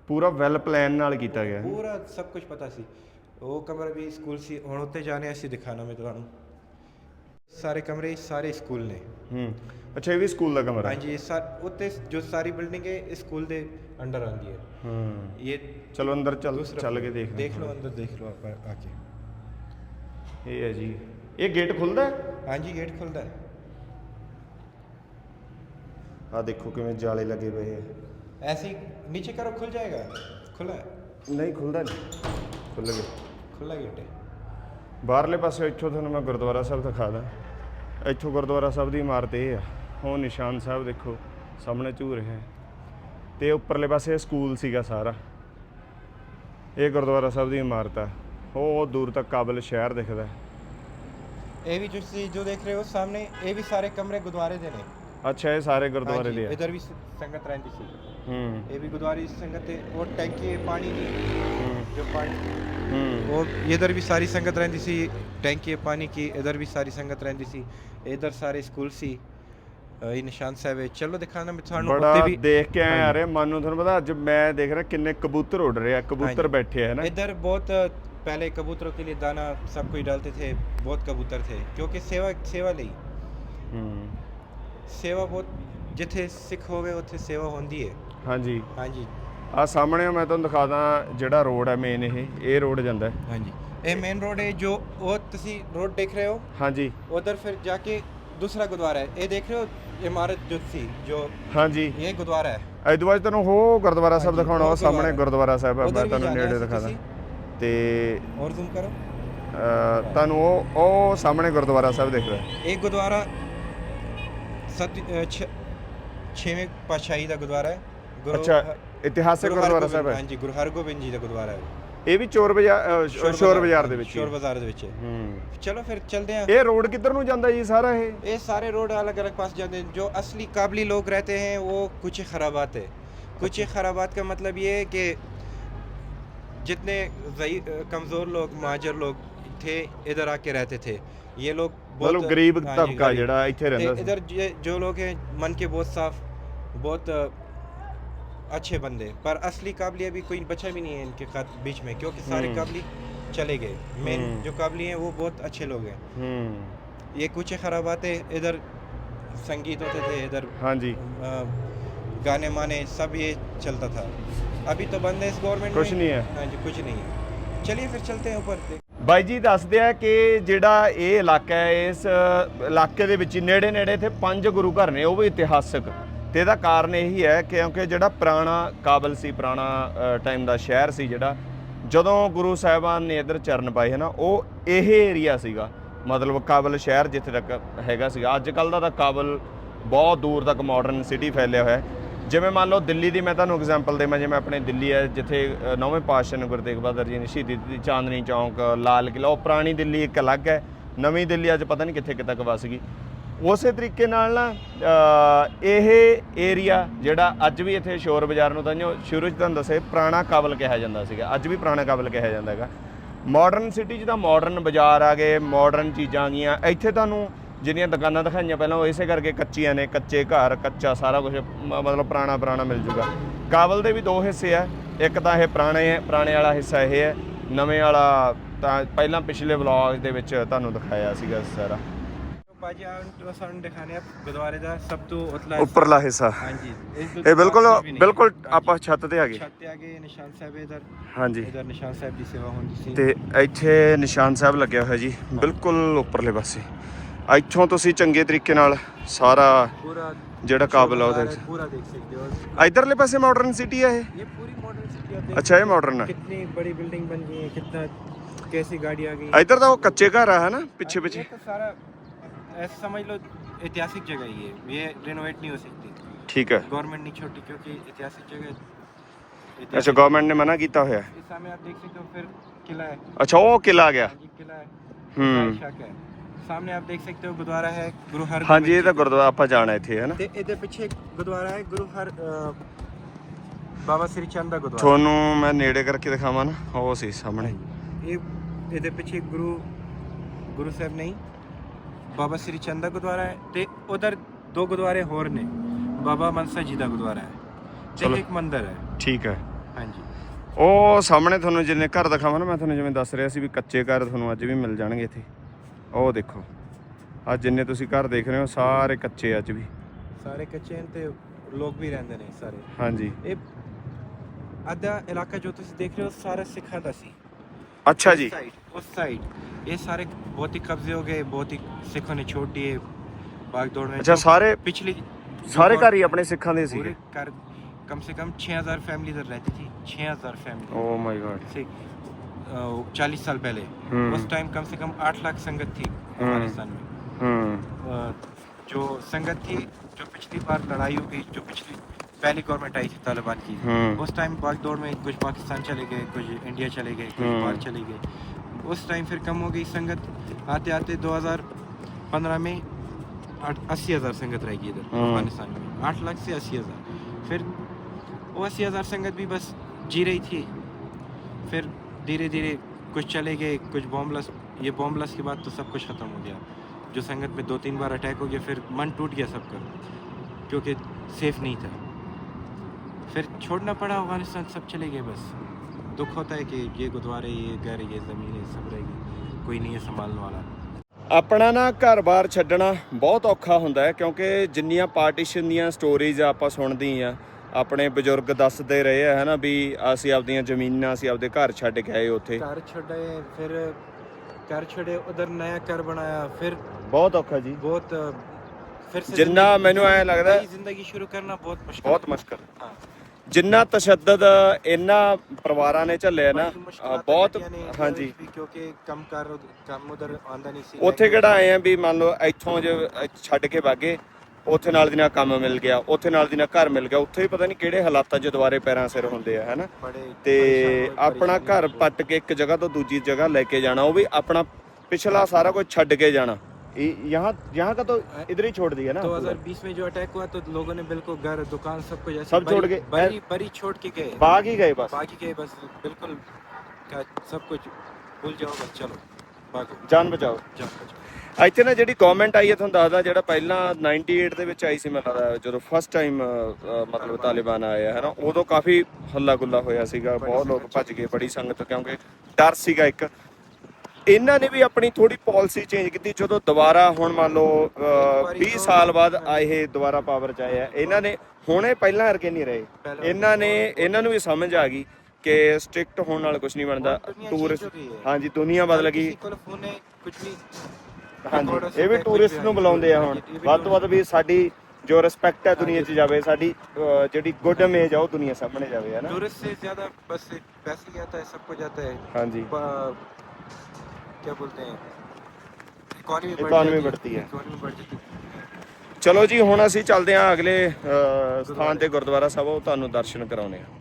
ਪੂਰਾ ਵੈਲ ਪਲਾਨ ਨਾਲ ਕੀਤਾ ਗਿਆ।
ਪੂਰਾ ਸਭ ਕੁਝ ਪਤਾ ਸੀ। ਉਹ ਕਮਰਾ ਵੀ ਸਕੂਲ ਸੀ। ਹੁਣ ਉੱਤੇ ਜਾਣੇ ਅਸੀਂ ਦਿਖਾਣਾ ਮੈਂ ਤੁਹਾਨੂੰ। ਸਾਰੇ ਕਮਰੇ ਸਾਰੇ ਸਕੂਲ ਨੇ।
ਹੂੰ। ਅੱਛਾ ਇਹ ਵੀ ਸਕੂਲ ਦਾ ਕਮਰਾ?
ਹਾਂਜੀ ਇਹ ਸਾ ਉੱਤੇ ਜੋ ਸਾਰੀ ਬਿਲਡਿੰਗ ਹੈ ਇਹ ਸਕੂਲ ਦੇ ਅੰਡਰ ਆਉਂਦੀ ਹੈ।
ਹੂੰ।
ਇਹ
ਚਲੋ ਅੰਦਰ ਚੱਲ ਚੱਲ ਕੇ। ਦੇਖਦੇ
ਦੇਖ ਲਓ ਅੰਦਰ ਦੇਖ ਲਓ ਆਪਾਂ ਆ ਕੇ।
ਇਹ ਹੈ ਜੀ। ਇਹ ਗੇਟ ਖੁੱਲਦਾ
ਹਾਂਜੀ ਗੇਟ ਖੁੱਲਦਾ ਹੈ
ਆ ਦੇਖੋ ਕਿਵੇਂ ਜਾਲੇ ਲੱਗੇ ਪਏ ਆ
ऐसे ही नीचे करो खुल जाएगा खुला है
ਨਹੀਂ ਖੁੱਲਦਾ ਨਹੀਂ ਖੁੱਲ ਗਿਆ
खुला गेट है
ਬਾਹਰਲੇ ਪਾਸੇ ਇੱਥੋਂ ਤੁਹਾਨੂੰ ਮੈਂ ਗੁਰਦੁਆਰਾ ਸਾਹਿਬ ਦਿਖਾ ਦਾਂ ਇੱਥੋਂ ਗੁਰਦੁਆਰਾ ਸਾਹਿਬ ਦੀ ਇਮਾਰਤ ਇਹ ਆ ਉਹ ਨਿਸ਼ਾਨ ਸਾਹਿਬ ਦੇਖੋ ਸਾਹਮਣੇ ਝੂ ਰਿਹਾ ਹੈ ਤੇ ਉੱਪਰਲੇ ਪਾਸੇ ਸਕੂਲ ਸੀਗਾ ਸਾਰਾ ਇਹ ਗੁਰਦੁਆਰਾ ਸਾਹਿਬ ਦੀ ਇਮਾਰਤ ਆ ਉਹ ਦੂਰ ਤੱਕ ਕਾਬਲ ਸ਼ਹਿਰ ਦਿਖਦਾ ਹੈ।
ये भी जो सी- जो देख रहे हो सामने ये भी सारे कमरे गुरुद्वारे दे ने
ਅੱਛਾ ਇਹ ਸਾਰੇ ਗੁਰਦੁਆਰੇ
हाँ जी,
ਦੇ ਆ
इधर भी संगत रहती सी
ਹੂੰ
ये भी गुरुद्वारे की संगत है और टैंकी है पानी की जो पानी
ਹੂੰ
वो इधर भी सारी संगत रहती सी टैंकी है पानी की इधर भी सारी संगत रहती सी इधर सारे स्कूल सी अ, ये निशान साहब है चलो दिखाना मैं थानू
ਬੜਾ
उत्ते भी
ਦੇਖ ਕੇ ਆਏ ਆ ਰਹੇ ਮਨ ਨੂੰ ਤੁਹਾਨੂੰ ਪਤਾ ਅੱਜ ਮੈਂ ਦੇਖ ਰਿਹਾ ਕਿੰਨੇ ਕਬੂਤਰ ਉੱਡ ਰਹੇ ਆ ਕਬੂਤਰ
ਹਾਂਜੀ।
ਬੈਠੇ ਆ ਨਾ
इधर बहुत अ, पहले कबूतरों के लिए दाना सब कुछ डालते थे बहुत कबूतर थे क्योंकि सेवा सेवा ली
ਹੂੰ
ਸੇਵਾ ਬਹੁਤ ਜਿੱਥੇ ਸਿੱਖ ਹੋਵੇ ਉੱਥੇ ਸੇਵਾ ਹੁੰਦੀ ਹੈ
ਹਾਂਜੀ
ਹਾਂਜੀ
ਆ ਸਾਹਮਣੇ ਮੈਂ ਤੁਹਾਨੂੰ ਦਿਖਾਦਾ ਜਿਹੜਾ ਰੋਡ ਹੈ ਮੇਨ ਇਹ ਇਹ ਰੋਡ ਜਾਂਦਾ ਹੈ
ਹਾਂਜੀ ਇਹ ਮੇਨ ਰੋਡ ਹੈ ਜੋ ਉਹ ਤੁਸੀਂ ਰੋਡ ਦੇਖ ਰਹੇ ਹੋ
ਹਾਂਜੀ
उधर फिर जाके दूसरा गुरुद्वारा है ये देख रहे हो इमारत जो थी जो
ਹਾਂਜੀ
ये गुरुद्वारा है
ਅੱਜ ਤੋਂ ਬਾਅਦ ਤੁਹਾਨੂੰ ਹੋ ਗੁਰਦੁਆਰਾ ਸਾਹਿਬ
ਹਾਂਜੀ,
ਦਿਖਾਉਣਾ ਉਹ
ਉਹ
ਸਾਹਮਣੇ
ਗੁਰਦੁਆਰਾ।
ਗੁਰਦੁਆਰਾ ਸਾਹਿਬ ਹੈ ਮੈਂ
उधर भी
ਤੁਹਾਨੂੰ
जाना
ਨੇੜੇ
है
ਦਿਖਾਦਾ
तुसी।
ਤੇ
और जूम करो
ਅ, ਤੁਹਾਨੂੰ ਉਹ ਉਹ ਸਾਹਮਣੇ ਗੁਰਦੁਆਰਾ ਸਾਹਿਬ ਦਿਖ ਰਿਹਾ
एक गुरुद्वारा सत अ, छ- छेवें पातशाही ਦਾ ਗੁਰਦੁਆਰਾ ਹੈ ਗੁਰੂ
ਅੱਛਾ ਇਤਿਹਾਸਕ
ਗੁਰੂ
ਗੁਰਦੁਆਰਾ
ਹਰਗੋਬਿੰਦ-
ਸਾਹਿਬ ਹੈ
ਹਾਂਜੀ ਗੁਰੂ ਹਰਗੋਬਿੰਦ ਜੀ ਦਾ ਗੁਰਦੁਆਰਾ ਹੈ
ਇਹ ਵੀ ਚੋਰ ਬਾਜ਼ਾਰ ਅ, ਸ਼- ਸ਼ੋਰ ਬਾਜ਼ਾਰ ਦੇ ਵਿੱਚ ਹੀ
ਸ਼ੋਰ
ਹੈ।
ਬਾਜ਼ਾਰ ਦੇ ਵਿੱਚ ਹੈ।
ਹੂੰ
ਚਲੋ ਫਿਰ ਚਲਦੇ ਹਾਂ
ਇਹ ਰੋਡ ਕਿੱਧਰ ਨੂੰ ਜਾਂਦਾ ਜੀ ਸਾਰਾ ਇਹ
ये सारे रोड अलग अलग पास जाते हैं जो असली काबली लोग रहते हैं वो कुछ खराबात है कुछ खराबात का मतलब ये है कि जितने ज़ई- अ, कमज़ोर लोग महाजर लोग थे इधर आके रहते थे ये लोग
ਮਤਲਬ ਗਰੀਬ
हाँ जी,
ਤਬਕਾ
गरीब।
ਜਿਹੜਾ ਇੱਥੇ ਰਹਿੰਦਾ
ए-
ਸੀ
इधर जे- जो लोग हैं मन के बहुत साफ बहुत अ, अच्छे बंदे पर असली काबली अभी कोई बचा भी नहीं है इनके खात- बीच में क्योंकि सारे
हम्म।
काबली चले गए मेन
हम्म।
जो काबली हैं वो बहुत अच्छे लोग हैं
ਹੂੰ
ये कुछ खराबात है इधर संगीत होते थे इधर
ਹਾਂਜੀ
अ, गाने माने सब ये चलता था अभी तो बंद है इस गवर्नमेंट
कुछ नहीं है।
हाँ जी कुछ नहीं है चलिए फिर चलते हैं ऊपर
ਬਾਈ ਜੀ ਦੱਸਦੇ ਆ ਕਿ ਜਿਹੜਾ ਇਹ ਇਲਾਕਾ ਹੈ ਇਸ ਇਲਾਕੇ ਦੇ ਵਿੱਚ ਨੇੜੇ ਨੇੜੇ ਇੱਥੇ ਪੰਜ ਗੁਰੂ ਘਰ ਨੇ ਉਹ ਵੀ ਇਤਿਹਾਸਕ ਤੇ ਇਹਦਾ ਕਾਰਨ ਇਹੀ ਹੈ ਕਿਉਂਕਿ ਜਿਹੜਾ ਪੁਰਾਣਾ ਕਾਬਲ ਸੀ ਪੁਰਾਣਾ ਟਾਈਮ ਦਾ ਸ਼ਹਿਰ ਸੀ ਜਿਹੜਾ ਜਦੋਂ ਗੁਰੂ ਸਾਹਿਬਾਨ ਨੇ ਇੱਧਰ ਚਰਨ ਪਾਏ ਹੈ ਨਾ ਉਹ ਇਹ ਏਰੀਆ ਸੀਗਾ ਮਤਲਬ ਕਾਬਲ ਸ਼ਹਿਰ ਜਿੱਥੇ ਤੱਕ ਹੈਗਾ ਸੀਗਾ ਅੱਜ ਕੱਲ ਦਾ ਤਾਂ ਕਾਬਲ ਬਹੁਤ ਦੂਰ ਤੱਕ ਮਾਡਰਨ ਸਿਟੀ ਫੈਲਿਆ ਹੋਇਆ ਹੈ ਜਿਵੇਂ ਮੰਨ ਲਓ ਦਿੱਲੀ ਦੀ ਮੈਂ ਤੁਹਾਨੂੰ ਐਗਜ਼ਾਮਪਲ ਦੇਵਾਂ, ਜਿਵੇਂ ਆਪਣੇ ਦਿੱਲੀ ਹੈ, ਜਿੱਥੇ ਨੌਵੇਂ ਪਾਤਸ਼ਾਹ ਨੇ ਗੁਰੂ ਤੇਗ ਬਹਾਦਰ ਜੀ ਨੇ ਸ਼ਹੀਦੀ ਦਿੱਤੀ, ਚਾਂਦਨੀ ਚੌਂਕ, ਲਾਲ ਕਿਲ੍ਹਾ, ਉਹ ਪੁਰਾਣੀ ਦਿੱਲੀ ਇੱਕ ਅਲੱਗ ਹੈ, ਨਵੀਂ ਦਿੱਲੀ ਅੱਜ ਪਤਾ ਨਹੀਂ ਕਿੱਥੇ ਕਿੱਥੇ ਤੱਕ ਵਸ ਗਈ। ਉਸੇ ਤਰੀਕੇ ਨਾਲ ਨਾ ਇਹ ਏਰੀਆ ਜਿਹੜਾ ਅੱਜ ਵੀ ਇੱਥੇ ਸ਼ੋਰ ਬਾਜ਼ਾਰ ਨੂੰ ਤਾਂ ਜੋ ਸ਼ੁਰੂ 'ਚ ਤੁਹਾਨੂੰ ਦੱਸੇ, ਪੁਰਾਣਾ ਕਾਬਲ ਕਿਹਾ ਜਾਂਦਾ ਸੀਗਾ, ਅੱਜ ਵੀ ਪੁਰਾਣਾ ਕਾਬਲ ਕਿਹਾ ਜਾਂਦਾ ਹੈਗਾ। ਮਾਡਰਨ ਸਿਟੀ 'ਚ ਤਾਂ ਮਾਡਰਨ ਬਾਜ਼ਾਰ ਆ ਗਏ ਮਾਡਰਨ ਚੀਜ਼ਾਂ ਆ ਗਈਆਂ, ਇੱਥੇ ਤੁਹਾਨੂੰ ਜਿੰਨੀਆਂ ਦੁਕਾਨਾਂ ਦਿਖਾਈਆਂ ਪਹਿਲਾਂ ਉਹ ਇਸੇ ਕਰਕੇ ਕੱਚੀਆਂ ਨੇ ਕੱਚੇ ਘਰ ਕੱਚਾ ਸਾਰਾ ਕੁਝ ਮਤਲਬ ਪੁਰਾਣਾ ਪੁਰਾਣਾ ਮਿਲ ਜੂਗਾ। ਕਾਬਲ ਦੇ ਵੀ ਦੋ ਹਿੱਸੇ ਆ ਇੱਕ ਤਾਂ ਇਹ ਪੁਰਾਣੇ ਹੈ ਪੁਰਾਣੇ ਵਾਲਾ ਹਿੱਸਾ ਇਹ ਹੈ ਨਵੇਂ ਵਾਲਾ ਤਾਂ ਪਹਿਲਾਂ ਪਿਛਲੇ ਵਲੌਗ ਦੇ ਵਿੱਚ ਤੁਹਾਨੂੰ ਦਿਖਾਇਆ ਸੀਗਾ ਸਾਰਾ
ਭਾਜੀ ਆਹ ਸਾਨੂੰ ਦਿਖਾਣੇ ਆ ਗੁਰਦੁਆਰੇ ਦਾ ਸਭ ਤੋਂ ਉਤਲਾ
ਉੱਪਰਲਾ ਹਿੱਸਾ।
ਹਾਂਜੀ
ਇਹ ਬਿਲਕੁਲ ਬਿਲਕੁਲ ਆਪਾਂ ਛੱਤ ਤੇ ਆ ਗਏ।
ਛੱਤ ਤੇ ਆ ਗਏ ਨਿਸ਼ਾਨ ਸਾਹਿਬ ਇਧਰ।
ਹਾਂਜੀ।
ਇਧਰ ਨਿਸ਼ਾਨ ਸਾਹਿਬ ਦੀ ਸੇਵਾ ਹੁੰਦੀ ਸੀ।
ਤੇ ਇੱਥੇ ਨਿਸ਼ਾਨ ਸਾਹਿਬ ਲੱਗਿਆ ਹੋਇਆ ਜੀ ਬਿਲਕੁਲ ਉੱਪਰਲੇ ਪਾਸੇ। ਇੱਥੋਂ ਤੁਸੀਂ ਚੰਗੇ ਤਰੀਕੇ ਨਾਲ ਸਾਰਾ
ਪੂਰਾ
ਜਿਹੜਾ ਕਾਬਲ ਆ ਉਹ
ਦੇਖ ਪੂਰਾ देख सकते हो
ਇਧਰਲੇ ਪਾਸੇ ਮਾਡਰਨ ਸਿਟੀ ਹੈ ਇਹ
ये पूरी मॉडर्न सिटी आप देख
ਅੱਛਾ ਇਹ ਮਾਡਰਨ है
कितनी बड़ी बिल्डिंग बन गई है कितना कैसी गाड़ी आ गई है
ਇਧਰ ਤਾਂ ਉਹ ਕੱਚੇ ਘਰ ਆ ਹਨਾ ਪਿੱਛੇ
ये
ਪਿੱਛੇ
तो सारा ऐसा समझ लो ऐतिहासिक जगह ही है ये रिनोवेट नहीं हो सकती
ਠੀਕ ਹੈ
गवर्नमेंट नहीं छोटी क्योंकि ऐतिहासिक जगह ऐतिहासिक-
ਅੱਛਾ ਗਵਰਨਮੈਂਟ ਨੇ ਮਨਾ ਕੀਤਾ ਹੋਇਆ है।
इस सामने आप देख सकते हो फिर किला है
ਅੱਛा ਉਹ ਕਿਲਾ ਗਿਆ
ये किला है
हम्म।
शाह शाह का है ਸਾਹਮਣੇ ਆਪ ਦੇਖ ਸਕਦੇ ਹੋ ਗੁਰਦੁਆਰਾ ਹੈ ਗੁਰੂ ਹਰ
ਹਾਂਜੀ ਇਹ ਤਾਂ ਗੁਰਦੁਆਰਾ ਆਪਾਂ ਜਾਣਾ ਇੱਥੇ ਹੈ ਨਾ
ਤੇ ਇਹਦੇ ਪਿੱਛੇ ਗੁਰਦੁਆਰਾ ਹੈ ਗੁਰੂ ਹਰ ਬਾਬਾ ਸ੍ਰੀ ਚੰਦ ਦਾ ਗੁਰਦੁਆਰਾ
ਤੁਹਾਨੂੰ ਮੈਂ ਨੇੜੇ ਕਰਕੇ ਦਿਖਾਵਾਂ ਨਾ ਉਹ ਸੀ ਸਾਹਮਣੇ
ਇਹ ਇਹਦੇ ਪਿੱਛੇ ਗੁਰੂ ਗੁਰੂ ਸਾਹਿਬ ਨਹੀਂ ਬਾਬਾ ਸ੍ਰੀ ਚੰਦ ਦਾ ਗੁਰਦੁਆਰਾ ਹੈ ਤੇ ਉਧਰ ਦੋ ਗੁਰਦੁਆਰੇ ਹੋਰ ਨੇ ਬਾਬਾ ਮਨਸਾ ਜੀ ਦਾ ਗੁਰਦੁਆਰਾ ਹੈ ਤੇ ਇੱਕ ਮੰਦਿਰ ਹੈ
ਠੀਕ ਹੈ
ਹਾਂਜੀ
ਉਹ ਸਾਹਮਣੇ ਤੁਹਾਨੂੰ ਜਿੰਨੇ ਘਰ ਦਿਖਾਵਾਂ ਨਾ ਮੈਂ ਤੁਹਾਨੂੰ ਜਿਵੇਂ ਦੱਸ ਰਿਹਾ ਸੀ ਵੀ ਕੱਚੇ ਘਰ ਤੁਹਾਨੂੰ ਅੱਜ ਵੀ ਮਿਲ ਜਾਣਗੇ ਇੱਥੇ ਉਹ ਦੇਖੋ। ਆ ਜਿੰਨੇ ਤੁਸੀਂ ਘਰ ਦੇਖ ਰਹੇ ਹੋ ਸਾਰੇ ਕੱਚੇ ਅੱਜ ਵੀ।
ਸਾਰੇ ਕੱਚੇ ਨੇ ਤੇ ਲੋਕ ਵੀ ਰਹਿੰਦੇ ਨੇ ਸਾਰੇ।
ਹਾਂਜੀ।
ਇਹ ਅੱਧਾ ਇਲਾਕਾ ਜੋ ਤੁਸੀਂ ਦੇਖ ਰਹੇ ਹੋ ਸਾਰਾ ਸਿੱਖਾਂ ਦਾ ਸੀ।
ਅੱਛਾ ਜੀ।
ਉਸ ਸਾਈਡ ਇਹ ਸਾਰੇ ਬਹੁਤ ਹੀ ਕਬਜ਼ੇ ਹੋ ਗਏ ਬਹੁਤ ਹੀ ਸਿੱਖਾਂ ਨੇ ਛੋੜ ਦਿਏ ਬਾਗ ਦੌੜ ਵਿੱਚ।
ਅੱਛਾ ਸਾਰੇ
ਪਿਛਲੀ
ਸਾਰੇ ਘਰ ਹੀ ਆਪਣੇ ਸਿੱਖਾਂ ਦੇ
ਸੀ
ਪੂਰੇ
ਘਰ ਕਮ ਸੇ ਕਮ 6000 ਫੈਮਿਲੀ ਦਰ ਰਹਤੀ ਸੀ 6000 ਫੈਮਿਲੀ
ਓ ਮਾਈ ਗॉड
ਠੀਕ चालीस साल पहले।
हम्म।
उस टाइम कम से कम आठ लाख संगत थी अफ़गानिस्तान में। जो संगत थी जो पिछली बार लड़ाई हो गई जो पिछली पहली गवर्नमेंट आई थी तालिबान की
हम्म।
उस टाइम भागदौड़ में कुछ पाकिस्तान चले गए कुछ इंडिया चले गए कुछ
हम्म।
बाहर चले गए। उस टाइम फिर कम हो गई संगत। आते आते 2015 में अस्सी हज़ार संगत रहेगी इधर
हम्म।
अफ़गानिस्तान में। आठ लाख से अस्सी हज़ार। फिर वो अस्सी हज़ार संगत भी बस जी रही थी। फिर धीरे धीरे कुछ चले गए कुछ बॉम्ब ब्लास्ट ये बॉम्ब ब्लास्ट के बाद तो सब कुछ ख़त्म हो गया जो संगत में दो तीन बार अटैक हो गया फिर मन टूट गया सबका क्योंकि सेफ नहीं था फिर छोड़ना पड़ा अफगानिस्तान सब चले गए बस दुख होता है कि ये गुरुद्वारे ये घर ये ज़मीनें सब रहेगी कोई नहीं है संभालने वाला
ਆਪਣਾ ਨਾ ਘਰ-ਬਾਰ ਛੱਡਣਾ ਬਹੁਤ ਔਖਾ ਹੁੰਦਾ ਹੈ ਕਿਉਂਕਿ ਜਿੰਨੀਆਂ ਪਾਰਟੀਸ਼ਨ ਦੀਆਂ ਸਟੋਰੀਜ਼ ਆਪਾਂ ਸੁਣਦੇ ਆ ਆਪਣੇ ਬਜ਼ੁਰਗ ਦੱਸਦੇ ਰਹੇ ਆ ਹਨਾ ਵੀ ਅਸੀਂ ਆਪਦੀਆਂ ਜ਼ਮੀਨਾਂ ਅਸੀਂ ਆਪਦੇ ਘਰ ਛੱਡ ਕੇ ਆਏ ਉੱਥੇ।
ਘਰ ਛੱਡੇ ਫਿਰ ਘਰ ਛੱਡੇ ਉਧਰ ਨਵਾਂ ਘਰ ਬਣਾਇਆ ਫਿਰ
ਬਹੁਤ ਔਖਾ ਜੀ।
ਬਹੁਤ
ਫਿਰ ਜਿੰਨਾ ਮੈਨੂੰ ਐ
ਲੱਗਦਾ ਜ਼ਿੰਦਗੀ ਸ਼ੁਰੂ ਕਰਨਾ ਬਹੁਤ ਮੁਸ਼ਕਲ।
ਬਹੁਤ ਮੁਸ਼ਕਲ। ਜਿੰਨਾ ਤਸ਼ੱਦਦ ਇਹਨਾਂ ਪਰਿਵਾਰਾਂ ਨੇ ਝੱਲਿਆ ਨਾ ਬਹੁਤ ਹਾਂਜੀ।
ਕਿਉਂਕਿ ਕੰਮ ਕਰ ਕੰਮ ਉਧਰ ਆਂਦਾ ਨਹੀਂ ਸੀ।
ਉੱਥੇ ਕਿਹੜਾ ਆਏ ਆ ਵੀ ਮੰਨ ਲਓ ਇੱਥੋਂ ਜੇ ਛੱਡ ਕੇ ਵਾਗੇ ਉੱਥੇ ਨਾਲ ਦੀ ਨਾਲ ਕੰਮ ਮਿਲ ਗਿਆ ਉੱਥੇ ਨਾਲ ਦੀ ਨਾਲ ਘਰ ਮਿਲ ਗਿਆ ਉੱਥੇ ਹੀ ਪਤਾ ਨਹੀਂ ਕਿਹੜੇ ਹਾਲਾਤਾਂ 'ਚ ਦੁਬਾਰੇ ਪੈਰਾਂ ਸਿਰ ਹੁੰਦੇ ਆ ਹਨਾ
बड़े
ਤੇ
परेशान हुए,
ਆਪਣਾ
परेशानी
ਘਰ
हुई।
ਪੱਟ ਕੇ ਇੱਕ ਜਗ੍ਹਾ ਤੋਂ ਦੂਜੀ ਜਗ੍ਹਾ ਲੈ ਕੇ ਜਾਣਾ ਉਹ ਵੀ ਆਪਣਾ ਪਿਛਲਾ ਸਾਰਾ ਕੁਝ ਛੱਡ ਕੇ ਜਾਣਾ ਇਹ यहाँ यहाँ का तो इधर ही छोड़ दिया ना
2020 में जो अटैक हुआ तो लोगों ने बिल्कुल घर दुकान सब कुछ ऐसे
सब छोड़
बरी-
के-
बरी बरी छोड़ के गए
भाग ही गए बस
बाकी गए बस बिल्कुल क्या सब कुछ भूल जाओ बस चलो भागो
ਜਾਨ ਬਚਾਓ
जाओ बचाओ
ਇੱਥੇ ਨਾ ਜਿਹੜੀ ਗਵਰਨਮੈਂਟ ਆਈ ਹੈ ਤੁਹਾਨੂੰ ਦੱਸਦਾ ਜਿਹੜਾ ਪਹਿਲਾਂ 98 ਦੇ ਵਿੱਚ ਆਈ ਸੀ ਮੈਨੂੰ ਲੱਗਦਾ ਜਦੋਂ ਫਸਟ ਟਾਈਮ ਮਤਲਬ ਤਾਲਿਬਾਨ ਆਇਆ ਹੈ ਨਾ ਉਦੋਂ ਕਾਫੀ ਹੱਲਾ ਗੁੱਲਾ ਹੋਇਆ ਸੀਗਾ ਬਹੁਤ ਲੋਕ ਭੱਜ ਗਏ ਬੜੀ ਸੰਗਤ ਕਿਉਂਕਿ ਡਰ ਸੀਗਾ ਇੱਕ। ਇਹਨਾਂ ਨੇ ਵੀ ਆਪਣੀ ਥੋੜੀ ਪਾਲਿਸੀ ਚੇਂਜ ਕੀਤੀ ਜਦੋਂ ਦੁਬਾਰਾ ਹੁਣ ਮੰਨ ਲਓ 20 ਸਾਲ ਬਾਅਦ ਆਏ ਇਹ ਦੁਬਾਰਾ ਪਾਵਰ ਚ ਆਏ ਆ। ਇਹਨਾਂ ਨੇ ਹੁਣੇ ਪਹਿਲਾਂ ਅਰਗੇ ਨਹੀਂ ਰਹੇ। ਇਹਨਾਂ ਨੇ ਇਹਨਾਂ ਨੂੰ ਵੀ ਸਮਝ ਆ ਗਈ ਕਿ ਸਟ੍ਰਿਕਟ ਹੋਣ ਨਾਲ ਕੁਝ ਨਹੀਂ ਬਣਦਾ। ਟੂਰਿਸਟ ਹਾਂਜੀ ਦੁਨੀਆ ਬਦਲ ਗਈ। ਹਾਂਜੀ
record हो
ਇਹ ਵੀ
सकता है, कुछ
ਟੂਰਿਸਟ
भी
ਨੂੰ
है।
ਬੁਲਾਉਂਦੇ ਆ ਹੁਣ
ये भी
ਵੱਧ ਤੋਂ ਵੱਧ ਵੀ ਸਾਡੀ ਜੋ ਰਿਸਪੈਕਟ ਹੈ ਦੁਨੀਆ 'ਚ ਜਾਵੇ ਸਾਡੀ ਅਹ, ਜਿਹੜੀ ਗੁੱਡ ਇਮੇਜ ਆ ਉਹ ਦੁਨੀਆ ਸਾਹਮਣੇ ਜਾਵੇ ਹੈ ਨਾ
टूरिस्ट से ज्यादा बस पैसे ही आता है सब कुछ आता है
ਹਾਂਜੀ
प- क्या बोलते हैं इकॉनमी
Economy बढ़ती है।
इकॉनमी बढ़ जाती है
ਚਲੋ ਜੀ ਹੁਣ ਅਸੀਂ ਚੱਲਦੇ ਹਾਂ ਅਗਲੇ ਅਹ, ਸਥਾਨ ਤੇ ਗੁਰਦੁਆਰਾ ਸਾਹਿਬ ਉਹ ਤੁਹਾਨੂੰ ਦਰਸ਼ਨ ਕਰਾਉਨੇ ਆ